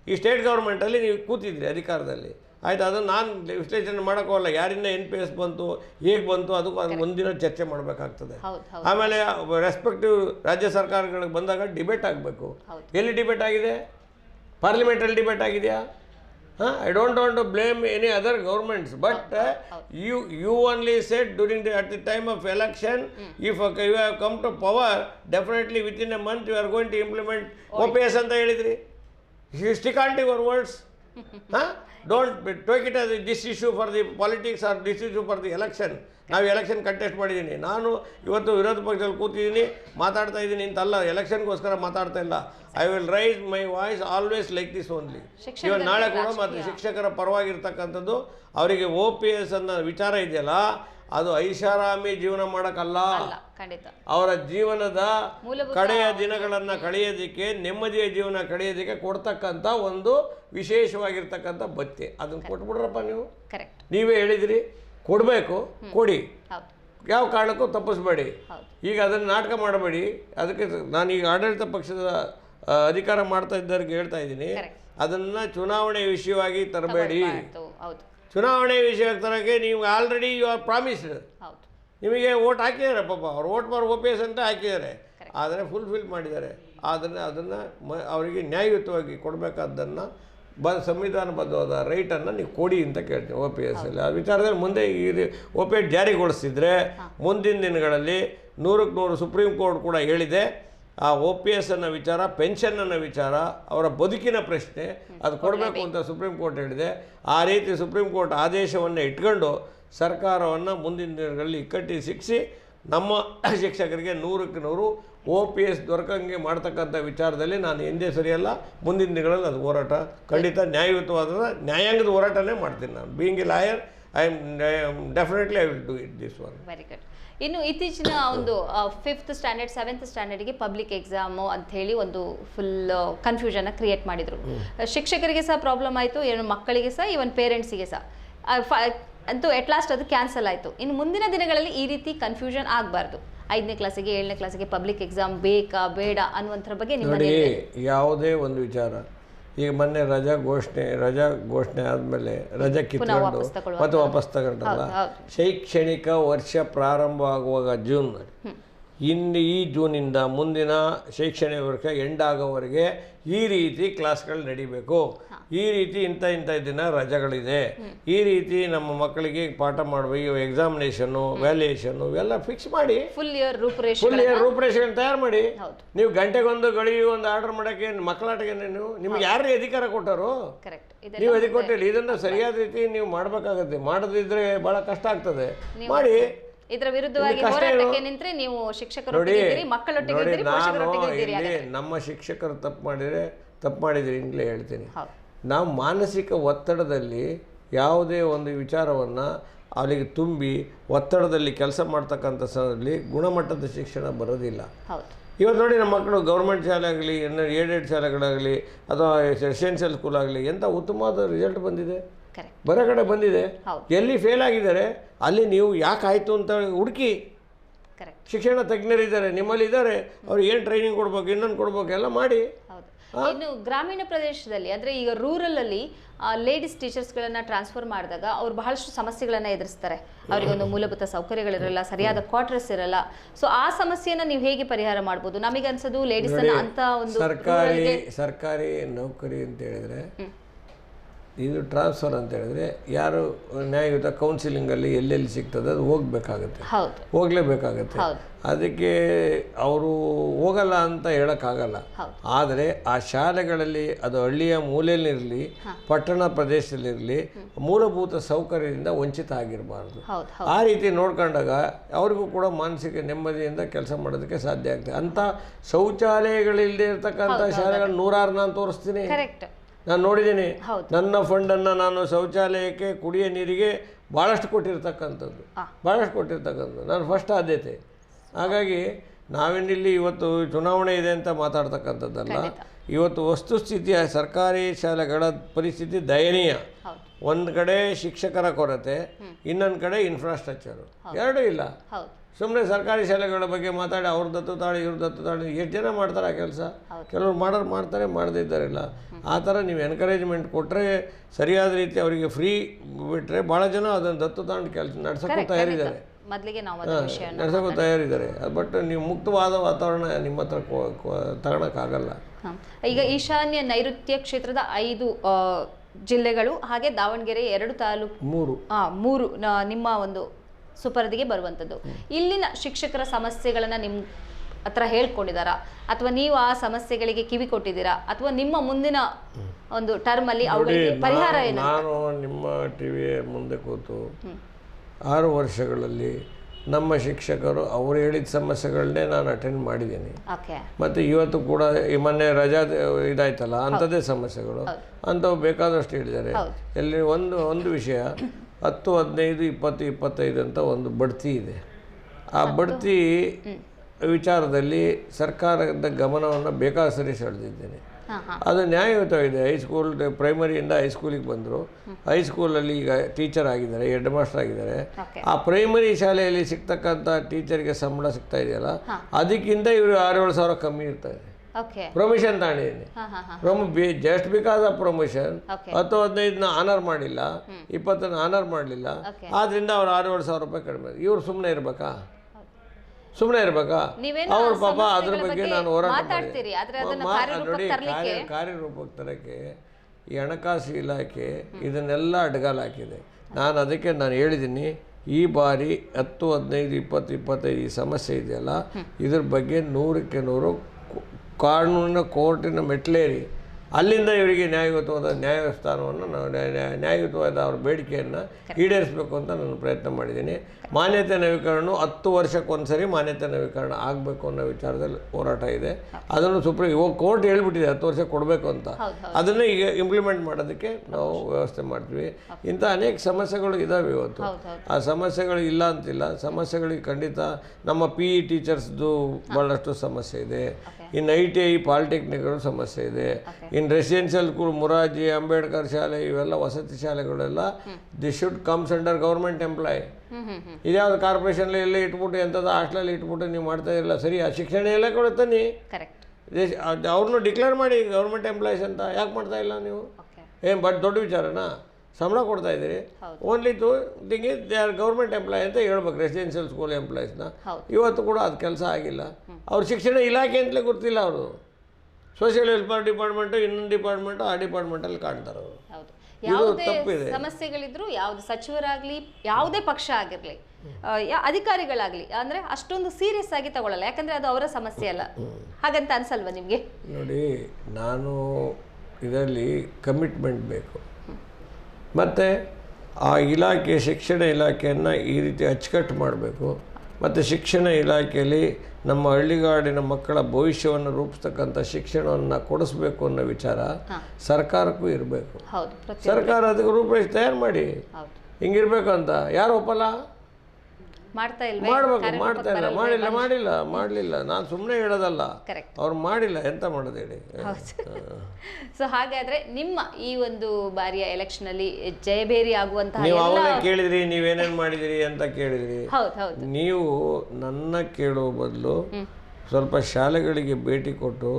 ಈ ಸ್ಟೇಟ್ ಗೌರ್ಮೆಂಟಲ್ಲಿ ನೀವು ಕೂತಿದ್ರಿ ಅಧಿಕಾರದಲ್ಲಿ. ಆಯ್ತು ಅದನ್ನು ನಾನು ವಿಶ್ಲೇಷಣೆ ಮಾಡೋಕ್ಕೋಲ್ಲ ಯಾರಿಂದ ಎನ್ ಪಿ ಎಸ್ ಬಂತು ಹೇಗೆ ಬಂತು ಅದಕ್ಕೂ ಅದು ಒಂದಿನ ಚರ್ಚೆ ಮಾಡಬೇಕಾಗ್ತದೆ. ಆಮೇಲೆ ರೆಸ್ಪೆಕ್ಟಿವ್ ರಾಜ್ಯ ಸರ್ಕಾರಗಳಿಗೆ ಬಂದಾಗ ಡಿಬೇಟ್ ಆಗಬೇಕು. ಎಲ್ಲಿ ಡಿಬೇಟ್ ಆಗಿದೆ? ಪಾರ್ಲಿಮೆಂಟಲ್ಲಿ ಡಿಬೇಟ್ ಆಗಿದೆಯಾ? ಹಾಂ I don't want to blame any other governments but you you only set during the at the time of election if you have come to power definitely within a month you are going to implement O P S ಅಂತ ಹೇಳಿದ್ರಿ. You stick on to your words ಹಾಂ? Don't take it as this issue for the politics or this issue for the election ನಾವು election contest ಮಾಡಿದ್ದೀನಿ ನಾನು ಇವತ್ತು ವಿರೋಧ ಪಕ್ಷದಲ್ಲಿ ಕೂತಿದ್ದೀನಿ ಮಾತಾಡ್ತಾ ಇದ್ದೀನಿ ಅಂತಲ್ಲ ಎಲೆಕ್ಷನ್ಗೋಸ್ಕರ ಮಾತಾಡ್ತಾ ಇಲ್ಲ. I will raise my voice always like this only ಇವತ್ತು ನಾಳೆ ಕೂಡ ಮಾತ್ರ ಮತ್ತು ಶಿಕ್ಷಕರ ಪರವಾಗಿರ್ತಕ್ಕಂಥದ್ದು ಅವರಿಗೆ ಒ ಪಿ ಎಸ್ ಅನ್ನೋ ವಿಚಾರ ಇದೆಯಲ್ಲ ಅದು ಐಷಾರಾಮಿ ಜೀವನ ಮಾಡೋಕ್ಕಲ್ಲ ಅವರ ಜೀವನದ ಕಡೆಯ ದಿನಗಳನ್ನು ಕಳೆಯೋದಕ್ಕೆ ನೆಮ್ಮದಿಯ ಜೀವನ ಕಳೆಯೋದಕ್ಕೆ ಕೊಡ್ತಕ್ಕಂತ ಒಂದು ವಿಶೇಷವಾಗಿರ್ತಕ್ಕಂಥ ಬತ್ತೆ ಅದನ್ನು ಕೊಟ್ಬಿಡ್ರಪ್ಪ ನೀವು. ಕರೆಕ್ಟ್ ನೀವೇ ಹೇಳಿದ್ರಿ ಕೊಡಬೇಕು ಕೊಡಿ. ಯಾವ ಕಾರಣಕ್ಕೂ ತಪ್ಪಿಸ್ಬೇಡಿ. ಈಗ ಅದನ್ನು ನಾಟಕ ಮಾಡಬೇಡಿ. ಅದಕ್ಕೆ ನಾನು ಈಗ ಆಡಳಿತ ಪಕ್ಷದ ಅಧಿಕಾರ ಮಾಡ್ತಾ ಇದ್ದವ್ರಿಗೆ ಹೇಳ್ತಾ ಇದ್ದೀನಿ. ಅದನ್ನ ಚುನಾವಣೆ ವಿಷಯವಾಗಿ ತರಬೇಡಿ. ಚುನಾವಣೆ ವಿಷಯಕ್ಕೆ ತರೋಕ್ಕೆ ನೀವು ಆಲ್ರೆಡಿ ಯು ಆರ್ ಪ್ರಾಮಿಸ್ಡ್ ಹೌದು. ನಿಮಗೆ ಓಟ್ ಹಾಕಿದ್ದಾರೆ ಪಾಪ ಅವ್ರು ಓಟ್ ಮಾರು ಓ ಪಿ ಎಸ್ ಅಂತ ಹಾಕಿದ್ದಾರೆ. ಆದರೆ ಫುಲ್ಫಿಲ್ ಮಾಡಿದ್ದಾರೆ. ಆದರೆ ಅದನ್ನು ಮ ಅವರಿಗೆ ನ್ಯಾಯಯುತವಾಗಿ ಕೊಡಬೇಕಾದ್ದನ್ನು ಬ ಸಂವಿಧಾನಬದ್ಧವಾದ ರೈಟನ್ನು ನೀವು ಕೊಡಿ ಅಂತ ಕೇಳ್ತೀನಿ ಒ ಪಿ ಎಸ್ ಅಲ್ಲಿ ಆ ವಿಚಾರದಲ್ಲಿ ಮುಂದೆ ಈ ಒ ಪಿ ಎಸ್ ಜಾರಿಗೊಳಿಸಿದ್ರೆ ಮುಂದಿನ ದಿನಗಳಲ್ಲಿ ನೂರಕ್ಕೆ ನೂರು ಸುಪ್ರೀಂ ಕೋರ್ಟ್ ಕೂಡ ಹೇಳಿದೆ ಆ ಒ ಪಿ ಎಸ್ ಅನ್ನೋ ವಿಚಾರ ಪೆನ್ಷನ್ ಅನ್ನೋ ವಿಚಾರ ಅವರ ಬದುಕಿನ ಪ್ರಶ್ನೆ ಅದು ಕೊಡಬೇಕು ಅಂತ ಸುಪ್ರೀಂ ಕೋರ್ಟ್ ಹೇಳಿದೆ. ಆ ರೀತಿ ಸುಪ್ರೀಂ ಕೋರ್ಟ್ ಆದೇಶವನ್ನು ಇಟ್ಕೊಂಡು ಸರ್ಕಾರವನ್ನು ಮುಂದಿನ ದಿನಗಳಲ್ಲಿ ಇಕ್ಕಟ್ಟಿ ಶಿಕ್ಷಿ ನಮ್ಮ ಶಿಕ್ಷಕರಿಗೆ ನೂರಕ್ಕೆ ನೂರು ಒ ಪಿ ಎಸ್ ದೊರಕಂಗೆ ಮಾಡ್ತಕ್ಕಂಥ ವಿಚಾರದಲ್ಲಿ ನಾನು ಎಂದೇ ಸರಿಯಲ್ಲ. ಮುಂದಿನ ದಿನಗಳಲ್ಲಿ ಅದು ಹೋರಾಟ ಖಂಡಿತ ನ್ಯಾಯಯುತವಾದ ನ್ಯಾಯಾಂಗದ ಹೋರಾಟನೇ ಮಾಡ್ತೀನಿ ನಾನು. Being a lawyer I am definitely I will do it this one very good ಇನ್ನು ಇತ್ತೀಚಿನ ಒಂದು ಫಿಫ್ತ್ ಸ್ಟ್ಯಾಂಡರ್ಡ್ ಸೆವೆಂತ್ ಸ್ಟ್ಯಾಂಡರ್ಡ್ಗೆ ಪಬ್ಲಿಕ್ ಎಕ್ಸಾಮು ಅಂತ ಹೇಳಿ ಒಂದು ಫುಲ್ ಕನ್ಫ್ಯೂಷನ್ ಕ್ರಿಯೇಟ್ ಮಾಡಿದರು. ಶಿಕ್ಷಕರಿಗೆ ಸಹ ಪ್ರಾಬ್ಲಮ್ ಆಯಿತು ಏನು ಮಕ್ಕಳಿಗೆ ಸಹ ಈವನ್ ಪೇರೆಂಟ್ಸಿಗೆ ಸಹ. ಅಂತೂ ಎಟ್ ಲಾಸ್ಟ್ ಅದು ಕ್ಯಾನ್ಸಲ್ ಆಯಿತು. ಇನ್ನು ಮುಂದಿನ ದಿನಗಳಲ್ಲಿ ಈ ರೀತಿ ಕನ್ಫ್ಯೂಷನ್ ಆಗಬಾರ್ದು. ಐದನೇ ಕ್ಲಾಸಿಗೆ ಏಳನೇ ಕ್ಲಾಸಿಗೆ ಪಬ್ಲಿಕ್ ಎಕ್ಸಾಮ್ ಬೇಕಾ ಬೇಡ ಅನ್ನುವಂಥರ ಬಗ್ಗೆ ನೋಡಿ ಯಾವುದೇ ಒಂದು ವಿಚಾರ. ಈಗ ಮೊನ್ನೆ ರಜಾ ಘೋಷಣೆ ರಜಾ ಘೋಷಣೆ ಆದಮೇಲೆ ರಜಾ ಕಿತ್ಕೊಂಡು. ಮತ್ತೆ ವಾಪಸ್ ಹೌದು. ಶೈಕ್ಷಣಿಕ ವರ್ಷ ಪ್ರಾರಂಭ ಆಗುವಾಗ ಜೂನ್ ಇನ್ನು ಈ ಜೂನಿಂದ ಮುಂದಿನ ಶೈಕ್ಷಣಿಕ ವರ್ಷ ಎಂಡ್ ಆಗೋವರೆಗೆ ಈ ರೀತಿ ಕ್ಲಾಸ್ಗಳು ನಡಿಬೇಕು. ಈ ರೀತಿ ಇಂಥ ಇಂಥ ದಿನ ರಜೆಗಳಿದೆ. ಈ ರೀತಿ ನಮ್ಮ ಮಕ್ಕಳಿಗೆ ಪಾಠ ಮಾಡಬೇಕು ಎಕ್ಸಾಮಿನೇಷನ್ನು ವ್ಯಾಲ್ಯೂಯೇಷನ್ನು ಇವೆಲ್ಲ ಫಿಕ್ಸ್ ಮಾಡಿ. ಫುಲ್ ಇಯರ್ ರೂಪರೇಷನ್ ಫುಲ್ ಇಯರ್ ರೂಪರೇಷೆಗಳನ್ನು ತಯಾರು ಮಾಡಿ. ನೀವು ಗಂಟೆಗೊಂದು ಗಳಿಗೆ ಒಂದು ಆರ್ಡರ್ ಮಾಡೋಕ್ಕೆ ಮಕ್ಕಳಾಟಕ್ಕೆ ನೀವು ನಿಮ್ಗೆ ಯಾರು ಅಧಿಕಾರ ಕೊಟ್ಟರು? ನೀವು ಅದಕ್ಕೆ ಕೊಟ್ಟಿಲ್ಲ. ಇದನ್ನು ಸರಿಯಾದ ರೀತಿ ನೀವು ಮಾಡಬೇಕಾಗತ್ತೆ. ಮಾಡದಿದ್ರೆ ಭಾಳ ಕಷ್ಟ ಆಗ್ತದೆ. ಮಾಡಿ. ಇದರ ವಿರುದ್ಧವಾಗಿ ಹೋರಾಟಕ್ಕೆ ನಿಂತ್ರೆ ನೀವು ಶಿಕ್ಷಕರೊಟ್ಟಿಗೆ ಇದ್ದೀರಿ ಮಕ್ಕಳೊಟ್ಟಿಗೆ ಇದ್ದೀರಿ ಪೋಷಕರೊಟ್ಟಿಗೆ ನಮ್ಮ ಶಿಕ್ಷಕರು ತಪ್ಪು ಮಾಡಿದರೆ ತಪ್ಪು ಮಾಡಿದ್ರಿ ಇಂಗ್ಲೇ ಹೇಳ್ತೀನಿ ನಾವು ಮಾನಸಿಕ ಒತ್ತಡದಲ್ಲಿ ಯಾವುದೇ ಒಂದು ವಿಚಾರವನ್ನು ಅವರಿಗೆ ತುಂಬಿ ಒತ್ತಡದಲ್ಲಿ ಕೆಲಸ ಮಾಡ್ತಕ್ಕಂಥ ಸಮಯದಲ್ಲಿ ಗುಣಮಟ್ಟದ ಶಿಕ್ಷಣ ಬರೋದಿಲ್ಲ ಇವತ್ತು ನೋಡಿ ನಮ್ಮ ಮಕ್ಕಳು ಗೌರ್ಮೆಂಟ್ ಶಾಲೆ ಆಗಲಿ ಇನ್ನು ಏಡೆಡ್ ಶಾಲೆಗಳಾಗಲಿ ಅಥವಾ ರೆಸಿಡೆನ್ಷಿಯಲ್ ಸ್ಕೂಲ್ ಆಗಲಿ ಎಂಥ ಉತ್ತಮವಾದ ರಿಸಲ್ಟ್ ಬಂದಿದೆ ಬರೋ ಕಡೆ ಬಂದಿದೆ. ಎಲ್ಲಿ ಫೇಲ್ ಆಗಿದ್ದಾರೆ ಅಲ್ಲಿ ನೀವು ಯಾಕೆ ಆಯಿತು ಅಂತ ಹುಡುಕಿ. ಕರೆಕ್ಟ್ ಶಿಕ್ಷಣ ತಜ್ಞರಿದ್ದಾರೆ ನಿಮ್ಮಲ್ಲಿ ಇದ್ದಾರೆ ಅವ್ರು ಏನು ಟ್ರೈನಿಂಗ್ ಕೊಡ್ಬೇಕು ಇನ್ನೊಂದು ಕೊಡ್ಬೇಕು ಎಲ್ಲ ಮಾಡಿ. ಇನ್ನು ಗ್ರಾಮೀಣ ಪ್ರದೇಶದಲ್ಲಿ ಅಂದ್ರೆ ಈಗ ರೂರಲ್ ಅಲ್ಲಿ ಲೇಡೀಸ್ ಟೀಚರ್ಸ್ಗಳನ್ನ ಟ್ರಾನ್ಸ್ಫರ್ ಮಾಡಿದಾಗ ಅವ್ರು ಬಹಳಷ್ಟು ಸಮಸ್ಯೆಗಳನ್ನ ಎದುರಿಸ್ತಾರೆ. ಅವರಿಗೆ ಒಂದು ಮೂಲಭೂತ ಸೌಕರ್ಯಗಳಿರಲ್ಲ ಸರಿಯಾದ ಕ್ವಾರ್ಟರ್ಸ್ ಇರಲ್ಲ. ಸೊ ಆ ಸಮಸ್ಯೆಯನ್ನು ನೀವು ಹೇಗೆ ಪರಿಹಾರ ಮಾಡ್ಬೋದು? ನಮಗೆ ಅನ್ಸೋದು ಲೇಡೀಸ್ ಅನ್ನ ಅಂತ ಒಂದು ಸರ್ಕಾರಿ ಸರ್ಕಾರಿ ನೌಕರಿ ಅಂತ ಹೇಳಿದ್ರೆ ಇದು ಟ್ರಾನ್ಸ್ಫರ್ ಅಂತ ಹೇಳಿದ್ರೆ ಯಾರು ನ್ಯಾಯಯುತ ಕೌನ್ಸಿಲಿಂಗಲ್ಲಿ ಎಲ್ಲೆಲ್ಲಿ ಸಿಗ್ತದೆ ಅದು ಹೋಗಬೇಕಾಗತ್ತೆ. ಹೋಗಲೇಬೇಕಾಗತ್ತೆ. ಅದಕ್ಕೆ ಅವರು ಹೋಗಲ್ಲ ಅಂತ ಹೇಳೋಕ್ಕಾಗಲ್ಲ. ಆದರೆ ಆ ಶಾಲೆಗಳಲ್ಲಿ ಅದು ಹಳ್ಳಿಯ ಮೂಲೆಯಲ್ಲಿರಲಿ ಪಟ್ಟಣ ಪ್ರದೇಶದಲ್ಲಿರಲಿ ಮೂಲಭೂತ ಸೌಕರ್ಯದಿಂದ ವಂಚಿತ ಆಗಿರಬಾರ್ದು. ಆ ರೀತಿ ನೋಡ್ಕೊಂಡಾಗ ಅವ್ರಿಗೂ ಕೂಡ ಮಾನಸಿಕ ನೆಮ್ಮದಿಯಿಂದ ಕೆಲಸ ಮಾಡೋದಕ್ಕೆ ಸಾಧ್ಯ ಆಗ್ತದೆ. ಅಂಥ ಶೌಚಾಲಯಗಳಿಲ್ಲದೆ ಇರತಕ್ಕಂಥ ಶಾಲೆಗಳು ನೂರಾರು ನಾನು ತೋರಿಸ್ತೀನಿ. ನಾನು ನೋಡಿದ್ದೀನಿ. ನನ್ನ ಫಂಡನ್ನು ನಾನು ಶೌಚಾಲಯಕ್ಕೆ ಕುಡಿಯೋ ನೀರಿಗೆ ಭಾಳಷ್ಟು ಕೊಟ್ಟಿರ್ತಕ್ಕಂಥದ್ದು. ಭಾಳಷ್ಟು ಕೊಟ್ಟಿರ್ತಕ್ಕಂಥದ್ದು. ನಾನು ಫಸ್ಟ್ ಆದ್ಯತೆ. ಹಾಗಾಗಿ ನಾವೇನಿಲ್ಲಿ ಇವತ್ತು ಚುನಾವಣೆ ಇದೆ ಅಂತ ಮಾತಾಡ್ತಕ್ಕಂಥದ್ದಲ್ಲ ಇವತ್ತು ವಸ್ತುಸ್ಥಿತಿಯ ಸರ್ಕಾರಿ ಶಾಲೆಗಳ ಪರಿಸ್ಥಿತಿ ದಯನೀಯ. ಒಂದು ಕಡೆ ಶಿಕ್ಷಕರ ಕೊರತೆ ಇನ್ನೊಂದು ಕಡೆ ಇನ್ಫ್ರಾಸ್ಟ್ರಕ್ಚರು ಎರಡೂ ಇಲ್ಲ. ಸುಮ್ಮನೆ ಸರ್ಕಾರಿ ಶಾಲೆಗಳ ಬಗ್ಗೆ ಮಾತಾಡಿ ಅವ್ರ ದತ್ತು ತಾಳಿ ಇವ್ರ ದತ್ತು ತಾಳಿ ಎಷ್ಟು ಜನ ಮಾಡ್ತಾರೆ ಆ ಕೆಲಸ? ಕೆಲವರು ಮಾಡೋರು ಮಾಡ್ತಾರೆ ಮಾಡದೇ ಇದ್ದಾರಿಲ್ಲ. ಆ ಥರ ನೀವು ಎನ್ಕರೇಜ್ಮೆಂಟ್ ಕೊಟ್ಟರೆ ಸರಿಯಾದ ರೀತಿ ಅವರಿಗೆ ಫ್ರೀ ಬಿಟ್ಟರೆ ಭಾಳ ಜನ ಅದನ್ನು ದತ್ತು ತಾಂಡು ಕೆಲಸ ನಡ್ಸೋಕ್ಕೂ ತಯಾರಿದ್ದಾರೆ. ನಡ್ಸೋಕ್ಕೂ ತಯಾರಿದ್ದಾರೆ. ಬಟ್ ನೀವು ಮುಕ್ತವಾದ ವಾತಾವರಣ ನಿಮ್ಮ ಹತ್ರ ತಗೊಳಕ್ಕಾಗಲ್ಲ ಈಗ ಈಶಾನ್ಯ ನೈಋತ್ಯ ಕ್ಷೇತ್ರದ ಐದು ಜಿಲ್ಲೆಗಳು ಹಾಗೆ ದಾವಣಗೆರೆ ಎರಡು ತಾಲೂಕು ಮೂರು. ಆ, ಮೂರು ನಿಮ್ಮ ಒಂದು ಸುಪರದಿಗೆ ಬರುವಂಥದ್ದು. ಇಲ್ಲಿನ ಶಿಕ್ಷಕರ ಸಮಸ್ಯೆಗಳನ್ನು ನಿಮ್ಮ ಹತ್ರ ಹೇಳ್ಕೊಂಡಿದ್ದಾರಾ ಅಥವಾ ನೀವು ಆ ಸಮಸ್ಯೆಗಳಿಗೆ ಕಿವಿ ಕೊಟ್ಟಿದ್ದೀರಾ? ಅಥವಾ ನಿಮ್ಮ ಮುಂದಿನ ಒಂದು ಟರ್ಮ್ ಅಲ್ಲಿ ಅವುಗಳಿಗೆ ಪರಿಹಾರ ಏನು ನಾನು ನಿಮ್ಮ ಟಿವಿ ಮುಂದೆ ಕೂತು ಆರು ವರ್ಷಗಳಲ್ಲಿ ನಮ್ಮ ಶಿಕ್ಷಕರು ಅವ್ರು ಹೇಳಿದ ಸಮಸ್ಯೆಗಳನ್ನೇ ನಾನು ಅಟೆಂಡ್ ಮಾಡಿದ್ದೀನಿ. ಮತ್ತು ಇವತ್ತು ಕೂಡ ಈ ಮೊನ್ನೆ ರಜಾ ಇದಾಯ್ತಲ್ಲ ಅಂಥದ್ದೇ ಸಮಸ್ಯೆಗಳು. ಅಂಥವು ಬೇಕಾದಷ್ಟು ಹೇಳಿದ್ದಾರೆ. ಎಲ್ಲಿ ಒಂದು ಒಂದು ವಿಷಯ ಹತ್ತು ಹದಿನೈದು ಇಪ್ಪತ್ತು ಇಪ್ಪತ್ತೈದು ಅಂತ ಒಂದು ಬಡ್ತಿ ಇದೆ. ಆ ಬಡ್ತಿ ವಿಚಾರದಲ್ಲಿ ಸರ್ಕಾರದ ಗಮನವನ್ನು ಬೇಕಾದ ಸರಿ ಸೆಳೆದಿದ್ದೇನೆ ಅದು ನ್ಯಾಯಯುತವಾಗಿದೆ ಹೈಸ್ಕೂಲ್ ಪ್ರೈಮರಿಯಿಂದ ಹೈಸ್ಕೂಲಿಗೆ ಬಂದರು. ಹೈಸ್ಕೂಲಲ್ಲಿ ಈಗ ಟೀಚರ್ ಆಗಿದ್ದಾರೆ ಹೆಡ್ ಮಾಸ್ಟರ್ ಆಗಿದ್ದಾರೆ. ಆ ಪ್ರೈಮರಿ ಶಾಲೆಯಲ್ಲಿ ಸಿಗ್ತಕ್ಕಂಥ ಟೀಚರ್ಗೆ ಸಂಬಳ ಸಿಗ್ತಾ ಇದೆಯಲ್ಲ ಅದಕ್ಕಿಂತ ಇವರು ಆರು ಏಳು ಸಾವಿರ ಕಮ್ಮಿ ಇರ್ತಾ ಓಕೆ ಪ್ರಮೋಷನ್ ತಗೊಂಡಿದ್ದೀನಿ promo just because of promotion ಹತ್ತು ಹದಿನೈದನ್ನ ಆನರ್ ಮಾಡಿಲ್ಲ ಇಪ್ಪತ್ತನ್ನ ಆನರ್ ಮಾಡಲಿಲ್ಲ ಆದ್ರಿಂದ ಅವ್ರು ಆರು ಏಳು ಸಾವಿರ ರೂಪಾಯಿ ಕಡಿಮೆ ಇವ್ರು ಸುಮ್ಮನೆ ಇರಬೇಕಾ? ಸುಮ್ಮನೆ ಇರಬೇಕಾ? ಅವ್ರ ಪಾಪ ಅದ್ರ ಬಗ್ಗೆ ನಾನು ಹೋರಾಟ ನೋಡಿ ಕಾರ್ಯ ಕಾರ್ಯರೂಪಕ್ಕೆ ತರಕ್ಕೆ ಈ ಹಣಕಾಸು ಇಲಾಖೆ ಇದನ್ನೆಲ್ಲ ಅಡ್ಗಾಲ್ ಹಾಕಿದೆ ನಾನು ಅದಕ್ಕೆ ನಾನು ಹೇಳಿದ್ದೀನಿ ಈ ಬಾರಿ ಹತ್ತು ಹದಿನೈದು ಇಪ್ಪತ್ತು ಇಪ್ಪತ್ತೈದು ಈ ಸಮಸ್ಯೆ ಇದೆಯಲ್ಲ ಇದ್ರ ಬಗ್ಗೆ ನೂರಕ್ಕೆ ನೂರು ಕಾನೂನಿನ ಕೋರ್ಟಿನ ಮೆಟ್ಲೇರಿ ಅಲ್ಲಿಂದ ಇವರಿಗೆ ನ್ಯಾಯಯುತವಾದ ನ್ಯಾಯಸ್ಥಾನವನ್ನು ನಾವು ನ್ಯಾಯ- ನ್ಯಾಯ- ನ್ಯಾಯಯುತವಾದ ಅವ್ರ ಬೇಡಿಕೆಯನ್ನು ಈಡೇರಿಸಬೇಕು ಅಂತ ನಾನು ಪ್ರಯತ್ನ ಮಾಡಿದ್ದೀನಿ. ಮಾನ್ಯತೆ ನವೀಕರಣ ಹತ್ತು ವರ್ಷಕ್ಕೊಂದ್ಸರಿ ಮಾನ್ಯತೆ ನವೀಕರಣ ಆಗಬೇಕು ಅನ್ನೋ ವಿಚಾರದಲ್ಲಿ ಹೋರಾಟ ಇದೆ. ಅದನ್ನು ಸುಪ್ರೀಂ ಇವಾಗ ಕೋರ್ಟ್ ಹೇಳ್ಬಿಟ್ಟಿದೆ ಹತ್ತು ವರ್ಷ ಕೊಡಬೇಕು ಅಂತ. ಅದನ್ನು ಈಗ ಇಂಪ್ಲಿಮೆಂಟ್ ಮಾಡೋದಕ್ಕೆ ನಾವು ವ್ಯವಸ್ಥೆ ಮಾಡ್ತೀವಿ. ಇಂಥ ಅನೇಕ ಸಮಸ್ಯೆಗಳು ಇದ್ದಾವೆ ಇವತ್ತು. ಆ ಸಮಸ್ಯೆಗಳು ಇಲ್ಲ ಅಂತಿಲ್ಲ. ಸಮಸ್ಯೆಗಳಿಗೆ ಖಂಡಿತ ನಮ್ಮ ಪಿ ಇ ಟೀಚರ್ಸ್ದು ಭಾಳಷ್ಟು ಸಮಸ್ಯೆ ಇದೆ. ಇನ್ನು ಐ ಟಿ ಐ ಪಾಲಿಟೆಕ್ನಿಕ್ಗಳು ಸಮಸ್ಯೆ ಇದೆ. ಇನ್ನು ರೆಸಿಡೆನ್ಷಿಯಲ್ ಸ್ಕೂಲ್ ಮುರಾರ್ಜಿ ಅಂಬೇಡ್ಕರ್ ಶಾಲೆ ಇವೆಲ್ಲ ವಸತಿ ಶಾಲೆಗಳೆಲ್ಲ the should comes under government employee ಇದ್ಯಾವ್ದು ಕಾರ್ಪೊರೇಷನ್ಲಿ ಎಲ್ಲ ಇಟ್ಬಿಟ್ಟು ಎಂಥದ್ದು ಹಾಸ್ಟೆಲಲ್ಲಿ ಇಟ್ಬಿಟ್ಟು ನೀವು ಮಾಡ್ತಾ ಇಲ್ಲ ಸರಿ ಆ ಶಿಕ್ಷಣ ಎಲ್ಲ ಕೊಡುತ್ತಾನೆ ದೇಶ ಅವ್ರನ್ನೂ ಡಿಕ್ಲೇರ್ ಮಾಡಿ ಗೌರ್ಮೆಂಟ್ ಎಂಪ್ಲಾಯೀಸ್ ಅಂತ ಯಾಕೆ ಮಾಡ್ತಾ ಇಲ್ಲ ನೀವು? ಏನು ಬಟ್ ದೊಡ್ಡ ವಿಚಾರನಾ? ಸಂಬಳ ಕೊಡ್ತಾ ಇದ್ದೀರಿ. Only two thing is they are government employee ಅಂತ ಹೇಳ್ಬೇಕು ರೆಸಿಡೆನ್ಷಿಯಲ್ ಸ್ಕೂಲ್ ಎಂಪ್ಲಾಯ್ಸ್ನ. ಇವತ್ತು ಕೂಡ ಅದು ಕೆಲಸ ಆಗಿಲ್ಲ. ಅವ್ರ ಶಿಕ್ಷಣ ಇಲಾಖೆ ಅಂತಲೇ ಗೊತ್ತಿಲ್ಲ ಅವರು ಸೋಷಿಯಲ್ ವೆಲ್ಫೇರ್ ಡಿಪಾರ್ಟ್ಮೆಂಟು ಇನ್ನೊಂದು ಡಿಪಾರ್ಟ್ಮೆಂಟು ಆ ಡಿಪಾರ್ಟ್ಮೆಂಟಲ್ಲಿ ಕಾಣ್ತಾರೆ ಅವರು. ಯಾವುದೇ. ಸಮಸ್ಯೆಗಳಿದ್ರು ಯಾವ್ದು ಸಚಿವರಾಗ್ಲಿ ಯಾವುದೇ ಪಕ್ಷ ಆಗಿರ್ಲಿ ಅಧಿಕಾರಿಗಳಾಗ್ಲಿ ಅಂದ್ರೆ ಅಷ್ಟೊಂದು ಸೀರಿಯಸ್ ಆಗಿ ತಗೊಳ್ಳಲ್ಲ ಯಾಕಂದ್ರೆ ಅದು ಅವರ ಸಮಸ್ಯೆ ಅಲ್ಲ. ಹಾಗಂತ ಅನ್ಸಲ್ವಾ ನಿಮ್ಗೆ? ನೋಡಿ ನಾನು ಇದರಲ್ಲಿ ಕಮಿಟ್ಮೆಂಟ್ ಬೇಕು. ಮತ್ತು ಆ ಇಲಾಖೆ ಶಿಕ್ಷಣ ಇಲಾಖೆಯನ್ನು ಈ ರೀತಿ ಅಚ್ಚುಕಟ್ಟು ಮಾಡಬೇಕು. ಮತ್ತು ಶಿಕ್ಷಣ ಇಲಾಖೆಯಲ್ಲಿ ನಮ್ಮ ಹಳ್ಳಿಗಾಡಿನ ಮಕ್ಕಳ ಭವಿಷ್ಯವನ್ನು ರೂಪಿಸ್ತಕ್ಕಂಥ ಶಿಕ್ಷಣವನ್ನು ಕೊಡಿಸ್ಬೇಕು ಅನ್ನೋ ವಿಚಾರ ಸರ್ಕಾರಕ್ಕೂ ಇರಬೇಕು. ಹೌದು ಸರ್ಕಾರ ಅದಕ್ಕೆ ರೂಪೇಶ್ ತಯಾರು ಮಾಡಿ. ಹಿಂಗಿರ್ಬೇಕು ಅಂತ ಯಾರು ಒಪ್ಪಲ್ಲ? ಮಾಡ್ತಾ ಇಲ್ವೇ? ಮಾಡಬೇಕು ಮಾಡ್ತಾ ಇಲ್ಲ. ಮಾಡಿಲ್ಲ ಮಾಡಿಲ್ಲ ಮಾಡಲಿಲ್ಲ. ನಾನು ಸುಮ್ಮನೆ ಹೇಳೋದಲ್ಲ. ಅವ್ರು ಮಾಡಿಲ್ಲ ಎಂತ ಮಾಡೋದು ಹೇಳಿ? ಸೊ ಹಾಗಾದ್ರೆ ನಿಮ್ಮ ಈ ಒಂದು ಬಾರಿಯ ಎಲೆಕ್ಷನ್ ಅಲ್ಲಿ ಜಯಬೇರಿ ಆಗುವಂತಹ ನೀವು ಅವನೇ ಕೇಳಿದ್ರಿ ನೀವೇನೇನ್ ಮಾಡಿದಿರಿ ಅಂತ ಕೇಳಿದ್ರಿ. ಹೌದು ಹೌದು. ನೀವು ನನ್ನ ಕೇಳೋ ಬದಲು ಸ್ವಲ್ಪ ಶಾಲೆಗಳಿಗೆ ಭೇಟಿ ಕೊಟ್ಟು